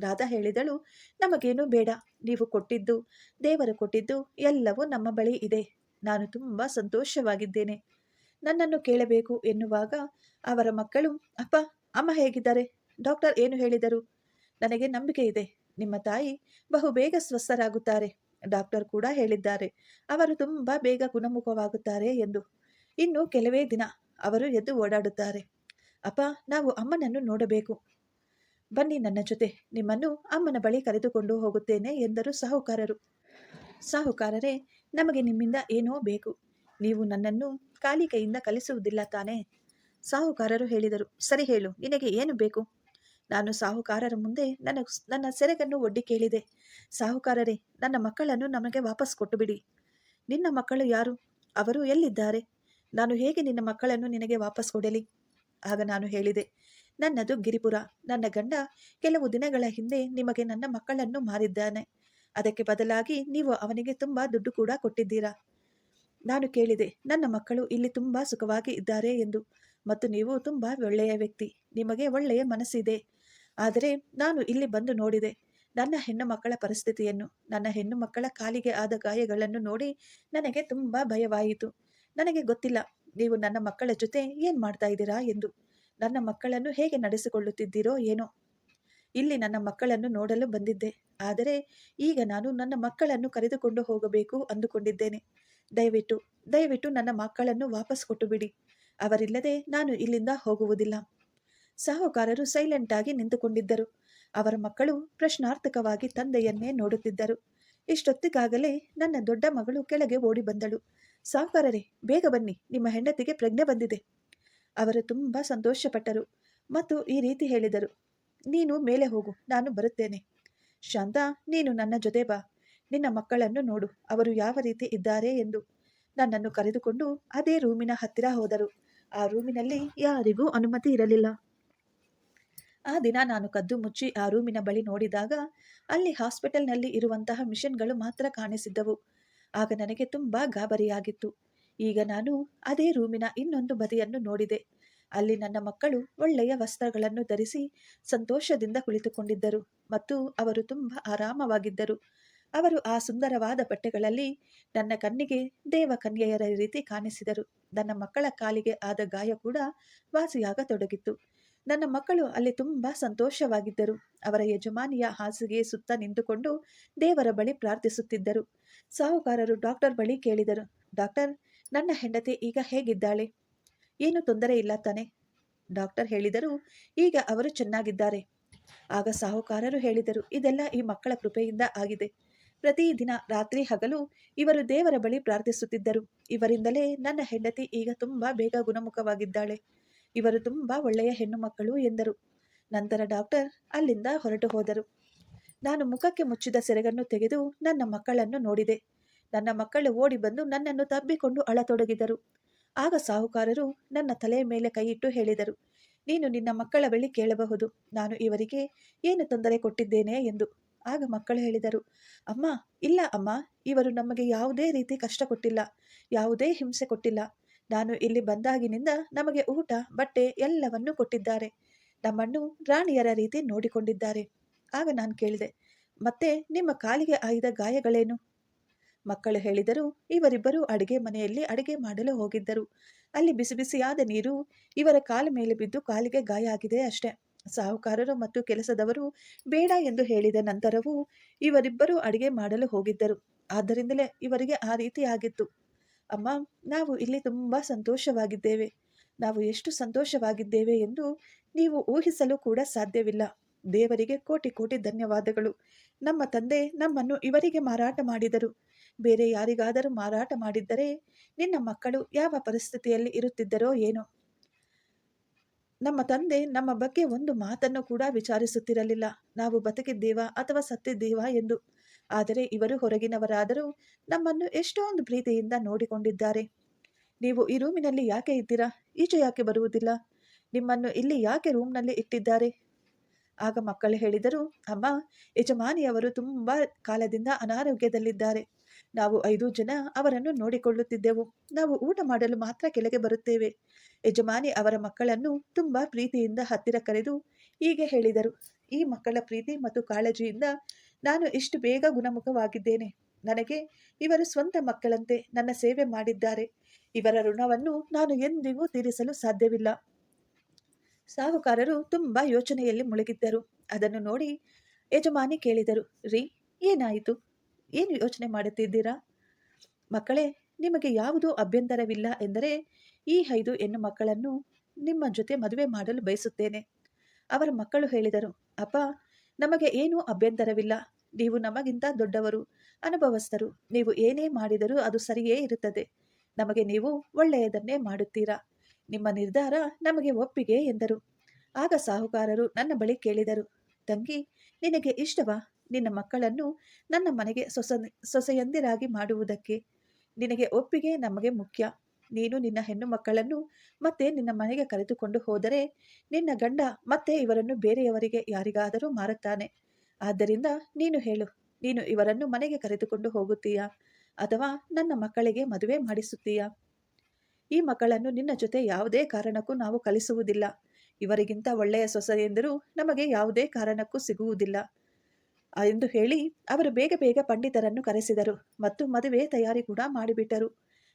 [SPEAKER 1] ರಾಧಾ ಹೇಳಿದಳು, ನಮಗೇನು ಬೇಡ. ನೀವು ಕೊಟ್ಟಿದ್ದು, ದೇವರು ಕೊಟ್ಟಿದ್ದು ಎಲ್ಲವೂ ನಮ್ಮ ಬಳಿ ಇದೆ. ನಾನು ತುಂಬ ಸಂತೋಷವಾಗಿದ್ದೇನೆ. ನನ್ನನ್ನು ಕೇಳಬೇಕು ಎನ್ನುವಾಗ ಅವರ ಮಕ್ಕಳು, ಅಪ್ಪ, ಅಮ್ಮ ಹೇಗಿದ್ದಾರೆ? ಡಾಕ್ಟರ್ ಏನು ಹೇಳಿದರು? ನನಗೆ ನಂಬಿಕೆ ಇದೆ. ನಿಮ್ಮ ತಾಯಿ ಬಹು ಬೇಗ ಸ್ವಸ್ಥರಾಗುತ್ತಾರೆ. ಡಾಕ್ಟರ್ ಕೂಡ ಹೇಳಿದ್ದಾರೆ. ಅವರು ತುಂಬ ಬೇಗ ಗುಣಮುಖವಾಗುತ್ತಾರೆ ಎಂದು. ಇನ್ನು ಕೆಲವೇ ದಿನ ಅವರು ಎದ್ದು ಓಡಾಡುತ್ತಾರೆ. ಅಪ್ಪ, ನಾವು ಅಮ್ಮನನ್ನು ನೋಡಬೇಕು. ಬನ್ನಿ ನನ್ನ ಜೊತೆ. ನಿಮ್ಮನ್ನು ಅಮ್ಮನ ಬಳಿ ಕರೆದುಕೊಂಡು ಹೋಗುತ್ತೇನೆ ಎಂದರು ಸಾಹುಕಾರರು. ಸಾಹುಕಾರರೇ, ನಮಗೆ ನಿಮ್ಮಿಂದ ಏನೋ ಬೇಕು. ನೀವು ನನ್ನನ್ನು ಖಾಲಿ ಕೈಯಿಂದ ಕಲಿಸುವುದಿಲ್ಲ ತಾನೇ? ಸಾಹುಕಾರರು ಹೇಳಿದರು. ಸರಿ ಹೇಳು, ನಿನಗೆ ಏನು ಬೇಕು? ನಾನು ಸಾಹುಕಾರರ ಮುಂದೆ ನನ್ನ ನನ್ನ ಸೆರೆಗನ್ನು ಒಡ್ಡಿ ಕೇಳಿದೆ. ಸಾಹುಕಾರರೇ, ನನ್ನ ಮಕ್ಕಳನ್ನು ನಮಗೆ ವಾಪಸ್ ಕೊಟ್ಟು ಬಿಡಿ ನಿನ್ನ ಮಕ್ಕಳು ಯಾರು? ಅವರು ಎಲ್ಲಿದ್ದಾರೆ? ನಾನು ಹೇಗೆ ನಿನ್ನ ಮಕ್ಕಳನ್ನು ನಿನಗೆ ವಾಪಸ್ ಕೊಡಲಿ? ಆಗ ನಾನು ಹೇಳಿದೆ, ನನ್ನದು ಗಿರಿಪುರ. ನನ್ನ ಗಂಡ ಕೆಲವು ದಿನಗಳ ಹಿಂದೆ ನಿಮಗೆ ನನ್ನ ಮಕ್ಕಳನ್ನು ಮಾರಿದ್ದಾನೆ. ಅದಕ್ಕೆ ಬದಲಾಗಿ ನೀವು ಅವನಿಗೆ ತುಂಬ ದುಡ್ಡು ಕೂಡ ಕೊಟ್ಟಿದ್ದೀರಾ? ನಾನು ಕೇಳಿದೆ, ನನ್ನ ಮಕ್ಕಳು ಇಲ್ಲಿ ತುಂಬ ಸುಖವಾಗಿ ಇದ್ದಾರೆ ಎಂದು. ಮತ್ತು ನೀವು ತುಂಬ ಒಳ್ಳೆಯ ವ್ಯಕ್ತಿ. ನಿಮಗೆ ಒಳ್ಳೆಯ ಮನಸ್ಸಿದೆ. ಆದರೆ ನಾನು ಇಲ್ಲಿ ಬಂದು ನೋಡಿದೆ. ನನ್ನ ಹೆಣ್ಣು ಮಕ್ಕಳ ಪರಿಸ್ಥಿತಿಯನ್ನು, ನನ್ನ ಹೆಣ್ಣು ಮಕ್ಕಳ ಕಾಲಿಗೆ ಆದ ಗಾಯಗಳನ್ನು ನೋಡಿ ನನಗೆ ತುಂಬ ಭಯವಾಯಿತು. ನನಗೆ ಗೊತ್ತಿಲ್ಲ, ನೀವು ನನ್ನ ಮಕ್ಕಳ ಜೊತೆ ಏನು ಮಾಡ್ತಾ ಇದ್ದೀರಾ ಎಂದು. ನನ್ನ ಮಕ್ಕಳನ್ನು ಹೇಗೆ ನಡೆಸಿಕೊಳ್ಳುತ್ತಿದ್ದೀರೋ ಏನೋ. ಇಲ್ಲಿ ನನ್ನ ಮಕ್ಕಳನ್ನು ನೋಡಲು ಬಂದಿದ್ದೆ. ಆದರೆ ಈಗ ನಾನು ನನ್ನ ಮಕ್ಕಳನ್ನು ಕರೆದುಕೊಂಡು ಹೋಗಬೇಕು ಅಂದುಕೊಂಡಿದ್ದೇನೆ. ದಯವಿಟ್ಟು ದಯವಿಟ್ಟು ನನ್ನ ಮಕ್ಕಳನ್ನು ವಾಪಸ್ ಕೊಟ್ಟು ಬಿಡಿ ಅವರಿಲ್ಲದೆ ನಾನು ಇಲ್ಲಿಂದ ಹೋಗುವುದಿಲ್ಲ. ಸಾಹುಕಾರರು ಸೈಲೆಂಟ್ ಆಗಿ ನಿಂತುಕೊಂಡಿದ್ದರು. ಅವರ ಮಕ್ಕಳು ಪ್ರಶ್ನಾರ್ಥಕವಾಗಿ ತಂದೆಯನ್ನೇ ನೋಡುತ್ತಿದ್ದರು. ಇಷ್ಟೊತ್ತಿಗಾಗಲೇ ನನ್ನ ದೊಡ್ಡ ಮಗಳು ಕೆಳಗೆ ಓಡಿ ಬಂದಳು. ಸಾಹುಕಾರರೇ ಬೇಗ ಬನ್ನಿ, ನಿಮ್ಮ ಹೆಂಡತಿಗೆ ಪ್ರಜ್ಞೆ ಬಂದಿದೆ. ಅವರು ತುಂಬ ಸಂತೋಷಪಟ್ಟರು ಮತ್ತು ಈ ರೀತಿ ಹೇಳಿದರು. ನೀನು ಮೇಲೆ ಹೋಗು, ನಾನು ಬರುತ್ತೇನೆ. ಶಾಂತಾ, ನೀನು ನನ್ನ ಜೊತೆ ಬಾ. ನಿನ್ನ ಮಕ್ಕಳನ್ನು ನೋಡು, ಅವರು ಯಾವ ರೀತಿ ಇದ್ದಾರೆ ಎಂದು. ನನ್ನನ್ನು ಕರೆದುಕೊಂಡು ಅದೇ ರೂಮಿನ ಹತ್ತಿರ ಹೋದರು. ಆ ರೂಮಿನಲ್ಲಿ ಯಾರಿಗೂ ಅನುಮತಿ ಇರಲಿಲ್ಲ. ಆ ದಿನ ನಾನು ಕದ್ದು ಮುಚ್ಚಿ ಆ ರೂಮಿನ ಬಳಿ ನೋಡಿದಾಗ ಅಲ್ಲಿ ಹಾಸ್ಪಿಟಲ್ನಲ್ಲಿ ಇರುವಂತಹ ಮಿಷನ್ಗಳು ಮಾತ್ರ ಕಾಣಿಸಿದ್ದವು. ಆಗ ನನಗೆ ತುಂಬ ಗಾಬರಿಯಾಗಿತ್ತು. ಈಗ ನಾನು ಅದೇ ರೂಮಿನ ಇನ್ನೊಂದು ಬದಿಯನ್ನು ನೋಡಿದೆ. ಅಲ್ಲಿ ನನ್ನ ಮಕ್ಕಳು ಒಳ್ಳೆಯ ವಸ್ತ್ರಗಳನ್ನು ಧರಿಸಿ ಸಂತೋಷದಿಂದ ಕುಳಿತುಕೊಂಡಿದ್ದರು ಮತ್ತು ಅವರು ತುಂಬ ಆರಾಮವಾಗಿದ್ದರು. ಅವರು ಆ ಸುಂದರವಾದ ಬಟ್ಟೆಗಳಲ್ಲಿ ನನ್ನ ಕಣ್ಣಿಗೆ ದೇವ ಕನ್ಯೆಯರ ರೀತಿ ಕಾಣಿಸಿದರು. ನನ್ನ ಮಕ್ಕಳ ಕಾಲಿಗೆ ಆದ ಗಾಯ ಕೂಡ ವಾಸಿಯಾಗತೊಡಗಿತ್ತು. ನನ್ನ ಮಕ್ಕಳು ಅಲ್ಲಿ ತುಂಬ ಸಂತೋಷವಾಗಿದ್ದರು. ಅವರ ಯಜಮಾನಿಯ ಹಾಸಿಗೆ ಸುತ್ತ ನಿಂತುಕೊಂಡು ದೇವರ ಬಳಿ ಪ್ರಾರ್ಥಿಸುತ್ತಿದ್ದರು. ಸಾಹುಕಾರರು ಡಾಕ್ಟರ್ ಬಳಿ ಕೇಳಿದರು, ಡಾಕ್ಟರ್, ನನ್ನ ಹೆಂಡತಿ ಈಗ ಹೇಗಿದ್ದಾಳೆ? ಏನು ತೊಂದರೆ ಇಲ್ಲ ತಾನೆ, ಡಾಕ್ಟರ್ ಹೇಳಿದರು, ಈಗ ಅವರು ಚೆನ್ನಾಗಿದ್ದಾರೆ. ಆಗ ಸಾಹುಕಾರರು ಹೇಳಿದರು, ಇದೆಲ್ಲ ಈ ಮಕ್ಕಳ ಕೃಪೆಯಿಂದ ಆಗಿದೆ. ಪ್ರತಿದಿನ ರಾತ್ರಿ ಹಗಲು ಇವರು ದೇವರ ಬಳಿ ಪ್ರಾರ್ಥಿಸುತ್ತಿದ್ದರು. ಇವರಿಂದಲೇ ನನ್ನ ಹೆಂಡತಿ ಈಗ ತುಂಬ ಬೇಗ ಗುಣಮುಖವಾಗಿದ್ದಾಳೆ. ಇವರು ತುಂಬ ಒಳ್ಳೆಯ ಹೆಣ್ಣು ಮಕ್ಕಳು ಎಂದರು. ನಂತರ ಡಾಕ್ಟರ್ ಅಲ್ಲಿಂದ ಹೊರಟು ಹೋದರು. ನಾನು ಮುಖಕ್ಕೆ ಮುಚ್ಚಿದ ಸೆರೆಗನ್ನು ತೆಗೆದು ನನ್ನ ಮಕ್ಕಳನ್ನು ನೋಡಿದೆ. ನನ್ನ ಮಕ್ಕಳು ಓಡಿ ಬಂದು ನನ್ನನ್ನು ತಬ್ಬಿಕೊಂಡು ಅಳತೊಡಗಿದರು. ಆಗ ಸಾಹುಕಾರರು ನನ್ನ ತಲೆಯ ಮೇಲೆ ಕೈಯಿಟ್ಟು ಹೇಳಿದರು, ನೀನು ನಿನ್ನ ಮಕ್ಕಳ ಬಳಿ ಕೇಳಬಹುದು. ನಾನು ಇವರಿಗೆ ಏನು ತೊಂದರೆ ಕೊಟ್ಟಿದ್ದೇನೆ? ಎಂದು. ಆಗ ಮಕ್ಕಳು ಹೇಳಿದರು, ಅಮ್ಮ, ಇಲ್ಲ ಅಮ್ಮ, ಇವರು ನಮಗೆ ಯಾವುದೇ ರೀತಿ ಕಷ್ಟ ಕೊಟ್ಟಿಲ್ಲ, ಯಾವುದೇ ಹಿಂಸೆ ಕೊಟ್ಟಿಲ್ಲ. ನಾನು ಇಲ್ಲಿ ಬಂದಾಗಿನಿಂದ ನಮಗೆ ಊಟ, ಬಟ್ಟೆ ಎಲ್ಲವನ್ನೂ ಕೊಟ್ಟಿದ್ದಾರೆ. ನಮ್ಮನ್ನು ರಾಣಿಯರ ರೀತಿ ನೋಡಿಕೊಂಡಿದ್ದಾರೆ. ಆಗ ನಾನು ಕೇಳಿದೆ, ಮತ್ತೆ ನಿಮ್ಮ ಕಾಲಿಗೆ ಆಯ್ದ ಗಾಯಗಳೇನು? ಮಕ್ಕಳು ಹೇಳಿದರು, ಇವರಿಬ್ಬರು ಅಡಿಗೆ ಮನೆಯಲ್ಲಿ ಅಡಿಗೆ ಮಾಡಲು ಹೋಗಿದ್ದರು. ಅಲ್ಲಿ ಬಿಸಿ ಬಿಸಿಯಾದ ನೀರು ಇವರ ಕಾಲ ಮೇಲೆ ಬಿದ್ದು ಕಾಲಿಗೆ ಗಾಯ ಆಗಿದೆ ಅಷ್ಟೇ. ಸಾಹುಕಾರರು ಮತ್ತು ಕೆಲಸದವರು ಬೇಡ ಎಂದು ಹೇಳಿದ ನಂತರವೂ ಇವರಿಬ್ಬರು ಅಡಿಗೆ ಮಾಡಲು ಹೋಗಿದ್ದರು. ಆದ್ದರಿಂದಲೇ ಇವರಿಗೆ ಆ ರೀತಿ ಆಗಿತ್ತು. ಅಮ್ಮ, ನಾವು ಇಲ್ಲಿ ತುಂಬ ಸಂತೋಷವಾಗಿದ್ದೇವೆ. ನಾವು ಎಷ್ಟು ಸಂತೋಷವಾಗಿದ್ದೇವೆ ಎಂದು ನೀವು ಊಹಿಸಲು ಕೂಡ ಸಾಧ್ಯವಿಲ್ಲ. ದೇವರಿಗೆ ಕೋಟಿ ಕೋಟಿ ಧನ್ಯವಾದಗಳು. ನಮ್ಮ ತಂದೆ ನಮ್ಮನ್ನು ಇವರಿಗೆ ಮಾರಾಟ ಮಾಡಿದರು. ಬೇರೆ ಯಾರಿಗಾದರೂ ಮಾರಾಟ ಮಾಡಿದ್ದರೆ ನಿನ್ನ ಮಕ್ಕಳು ಯಾವ ಪರಿಸ್ಥಿತಿಯಲ್ಲಿ ಇರುತ್ತಿದ್ದರೋ ಏನೋ. ನಮ್ಮ ತಂದೆ ನಮ್ಮ ಬಗ್ಗೆ ಒಂದು ಮಾತನ್ನು ಕೂಡ ವಿಚಾರಿಸುತ್ತಿರಲಿಲ್ಲ. ನಾವು ಬದುಕಿದ್ದೀವಾ ಅಥವಾ ಸತ್ತಿದ್ದೀವಾ ಎಂದು ಆದರೆ ಇವರು ಹೊರಗಿನವರಾದರೂ ನಮ್ಮನ್ನು ಎಷ್ಟೊಂದು ಪ್ರೀತಿಯಿಂದ ನೋಡಿಕೊಂಡಿದ್ದಾರೆ. ನೀವು ಈ ರೂಮಿನಲ್ಲಿ ಯಾಕೆ ಇದ್ದೀರಾ? ಈಚೆ ಯಾಕೆ ಬರುವುದಿಲ್ಲ? ನಿಮ್ಮನ್ನು ಇಲ್ಲಿ ಯಾಕೆ ರೂಮ್ನಲ್ಲಿ ಇಟ್ಟಿದ್ದಾರೆ? ಆಗ ಮಕ್ಕಳು ಹೇಳಿದರು, ಅಮ್ಮ, ಯಜಮಾನಿಯವರು ತುಂಬ ಕಾಲದಿಂದ ಅನಾರೋಗ್ಯದಲ್ಲಿದ್ದಾರೆ. ನಾವು ಐದು ಜನ ಅವರನ್ನು ನೋಡಿಕೊಳ್ಳುತ್ತಿದ್ದೆವು. ನಾವು ಊಟ ಮಾಡಲು ಮಾತ್ರ ಕೆಳಗೆ ಬರುತ್ತೇವೆ. ಯಜಮಾನಿ ಅವರ ಮಕ್ಕಳನ್ನು ತುಂಬ ಪ್ರೀತಿಯಿಂದ ಹತ್ತಿರ ಕರೆದು ಹೀಗೆ ಹೇಳಿದರು, ಈ ಮಕ್ಕಳ ಪ್ರೀತಿ ಮತ್ತು ಕಾಳಜಿಯಿಂದ ನಾನು ಇಷ್ಟು ಬೇಗ ಗುಣಮುಖವಾಗಿದ್ದೇನೆ. ನನಗೆ ಇವರು ಸ್ವಂತ ಮಕ್ಕಳಂತೆ ನನ್ನ ಸೇವೆ ಮಾಡಿದ್ದಾರೆ. ಇವರ ಋಣವನ್ನು ನಾನು ಎಂದಿಗೂ ತೀರಿಸಲು ಸಾಧ್ಯವಿಲ್ಲ. ಸಾಹುಕಾರರು ತುಂಬ ಯೋಚನೆಯಲ್ಲಿ ಮುಳುಗಿದ್ದರು. ಅದನ್ನು ನೋಡಿ ಯಜಮಾನಿ ಕೇಳಿದರು, ರೀ, ಏನಾಯಿತು? ಏನು ಯೋಚನೆ ಮಾಡುತ್ತಿದ್ದೀರಾ? ಮಕ್ಕಳೇ, ನಿಮಗೆ ಯಾವುದೂ ಅಭ್ಯಂತರವಿಲ್ಲ ಎಂದರೆ ಈ ಐದು ಹೆಣ್ಣು ಮಕ್ಕಳನ್ನು ನಿಮ್ಮ ಜೊತೆ ಮದುವೆ ಮಾಡಲು ಬಯಸುತ್ತೇನೆ. ಅವರ ಮಕ್ಕಳು ಹೇಳಿದರು, ಅಪ್ಪ, ನಮಗೆ ಏನೂ ಅಭ್ಯಂತರವಿಲ್ಲ. ನೀವು ನಮಗಿಂತ ದೊಡ್ಡವರು, ಅನುಭವಸ್ಥರು. ನೀವು ಏನೇ ಮಾಡಿದರೂ ಅದು ಸರಿಯೇ ಇರುತ್ತದೆ. ನಮಗೆ ನೀವು ಒಳ್ಳೆಯದನ್ನೇ ಮಾಡುತ್ತೀರಾ? ನಿಮ್ಮ ನಿರ್ಧಾರ ನಮಗೆ ಒಪ್ಪಿಗೆ ಎಂದರು. ಆಗ ಸಾಹುಕಾರರು ನನ್ನ ಬಳಿ ಕೇಳಿದರು, ತಂಗಿ, ನಿನಗೆ ಇಷ್ಟವಾ? ನಿನ್ನ ಮಕ್ಕಳನ್ನು ನನ್ನ ಮನೆಗೆ ಸೊಸ, ಸೊಸೆಯಂದಿರಾಗಿ ಮಾಡುವುದಕ್ಕೆ? ನಿನಗೆ ಒಪ್ಪಿಗೆ ನಮಗೆ ಮುಖ್ಯ. ನೀನು ನಿನ್ನ ಹೆಣ್ಣು ಮಕ್ಕಳನ್ನು ಮತ್ತೆ ನಿನ್ನ ಮನೆಗೆ ಕರೆದುಕೊಂಡು ಹೋದರೆ ನಿನ್ನ ಗಂಡ ಮತ್ತೆ ಇವರನ್ನು ಬೇರೆಯವರಿಗೆ ಯಾರಿಗಾದರೂ ಮಾರುತ್ತಾನೆ. ಆದ್ದರಿಂದ ನೀನು ಹೇಳು, ನೀನು ಇವರನ್ನು ಮನೆಗೆ ಕರೆದುಕೊಂಡು ಹೋಗುತ್ತೀಯಾ ಅಥವಾ ನನ್ನ ಮಕ್ಕಳಿಗೆ ಮದುವೆ ಮಾಡಿಸುತ್ತೀಯಾ? ಈ ಮಕ್ಕಳನ್ನು ನಿನ್ನ ಜೊತೆ ಯಾವುದೇ ಕಾರಣಕ್ಕೂ ನಾವು ಕಲಿಸುವುದಿಲ್ಲ. ಇವರಿಗಿಂತ ಒಳ್ಳೆಯ ಸೊಸೆಯೆಂದರೂ ನಮಗೆ ಯಾವುದೇ ಕಾರಣಕ್ಕೂ ಸಿಗುವುದಿಲ್ಲ. ಎಂದು ಹೇಳಿ ಅವರು ಬೇಗ ಬೇಗ ಪಂಡಿತರನ್ನು ಕರೆಸಿದರು ಮತ್ತು ಮದುವೆ ತಯಾರಿ ಕೂಡ ಮಾಡಿಬಿಟ್ಟರು.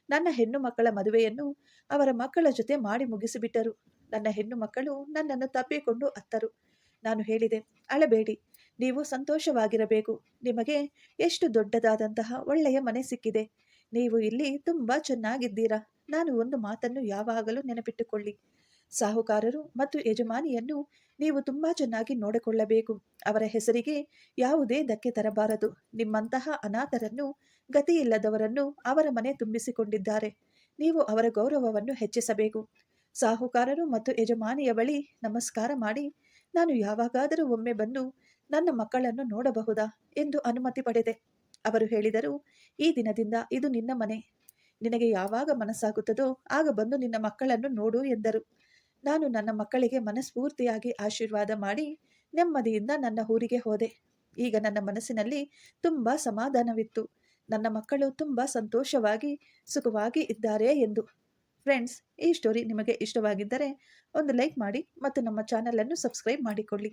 [SPEAKER 1] ನನ್ನ ಹೆಣ್ಣು ಮಕ್ಕಳ ಮದುವೆಯನ್ನು ಅವರ ಮಕ್ಕಳ ಜೊತೆ ಮಾಡಿ ಮುಗಿಸಿಬಿಟ್ಟರು. ನನ್ನ ಹೆಣ್ಣು ಮಕ್ಕಳು ನನ್ನನ್ನು ತಪ್ಪಿಕೊಂಡು ಅತ್ತರು. ನಾನು ಹೇಳಿದೆ, ಅಳಬೇಡಿ ನೀವು ಸಂತೋಷವಾಗಿರಬೇಕು. ನಿಮಗೆ ಎಷ್ಟು ದೊಡ್ಡದಾದಂತಹ ಒಳ್ಳೆಯ ಮನೆ ಸಿಕ್ಕಿದೆ. ನೀವು ಇಲ್ಲಿ ತುಂಬ ಚೆನ್ನಾಗಿದ್ದೀರಾ. ನಾನು ಒಂದು ಮಾತನ್ನು ಯಾವಾಗಲೂ ನೆನಪಿಟ್ಟುಕೊಳ್ಳಿ. ಸಾಹುಕಾರರು ಮತ್ತು ಯಜಮಾನಿಯನ್ನು ನೀವು ತುಂಬ ಚೆನ್ನಾಗಿ ನೋಡಿಕೊಳ್ಳಬೇಕು. ಅವರ ಹೆಸರಿಗೆ ಯಾವುದೇ ಧಕ್ಕೆ ತರಬಾರದು. ನಿಮ್ಮಂತಹ ಅನಾಥರನ್ನು, ಗತಿಯಿಲ್ಲದವರನ್ನು ಅವರ ಮನೆ ತುಂಬಿಸಿಕೊಂಡಿದ್ದಾರೆ. ನೀವು ಅವರ ಗೌರವವನ್ನು ಹೆಚ್ಚಿಸಬೇಕು. ಸಾಹುಕಾರರು ಮತ್ತು ಯಜಮಾನಿಯ ಬಳಿ ನಮಸ್ಕಾರ ಮಾಡಿ, ನಾನು ಯಾವಾಗಾದರೂ ಒಮ್ಮೆ ಬಂದು ನನ್ನ ಮಕ್ಕಳನ್ನು ನೋಡಬಹುದಾ ಎಂದು ಅನುಮತಿ ಪಡೆದೆ. ಅವರು ಹೇಳಿದರು, ಈ ದಿನದಿಂದ ಇದು ನಿನ್ನ ಮನೆ. ನಿನಗೆ ಯಾವಾಗ ಮನಸ್ಸಾಗುತ್ತದೋ ಆಗ ಬಂದು ನಿನ್ನ ಮಕ್ಕಳನ್ನು ನೋಡು ಎಂದರು. ನಾನು ನನ್ನ ಮಕ್ಕಳಿಗೆ ಮನಸ್ಫೂರ್ತಿಯಾಗಿ ಆಶೀರ್ವಾದ ಮಾಡಿ ನೆಮ್ಮದಿಯಿಂದ ನನ್ನ ಊರಿಗೆ ಹೋದೆ. ಈಗ ನನ್ನ ಮನಸ್ಸಿನಲ್ಲಿ ತುಂಬ ಸಮಾಧಾನವಿತ್ತು. ನನ್ನ ಮಕ್ಕಳು ತುಂಬ ಸಂತೋಷವಾಗಿ, ಸುಖವಾಗಿ ಇದ್ದಾರೆ ಎಂದು. ಫ್ರೆಂಡ್ಸ್, ಈ ಸ್ಟೋರಿ ನಿಮಗೆ ಇಷ್ಟವಾಗಿದ್ದರೆ ಒಂದು ಲೈಕ್ ಮಾಡಿ ಮತ್ತು ನಮ್ಮ ಚಾನಲನ್ನು ಸಬ್ಸ್ಕ್ರೈಬ್ ಮಾಡಿಕೊಳ್ಳಿ.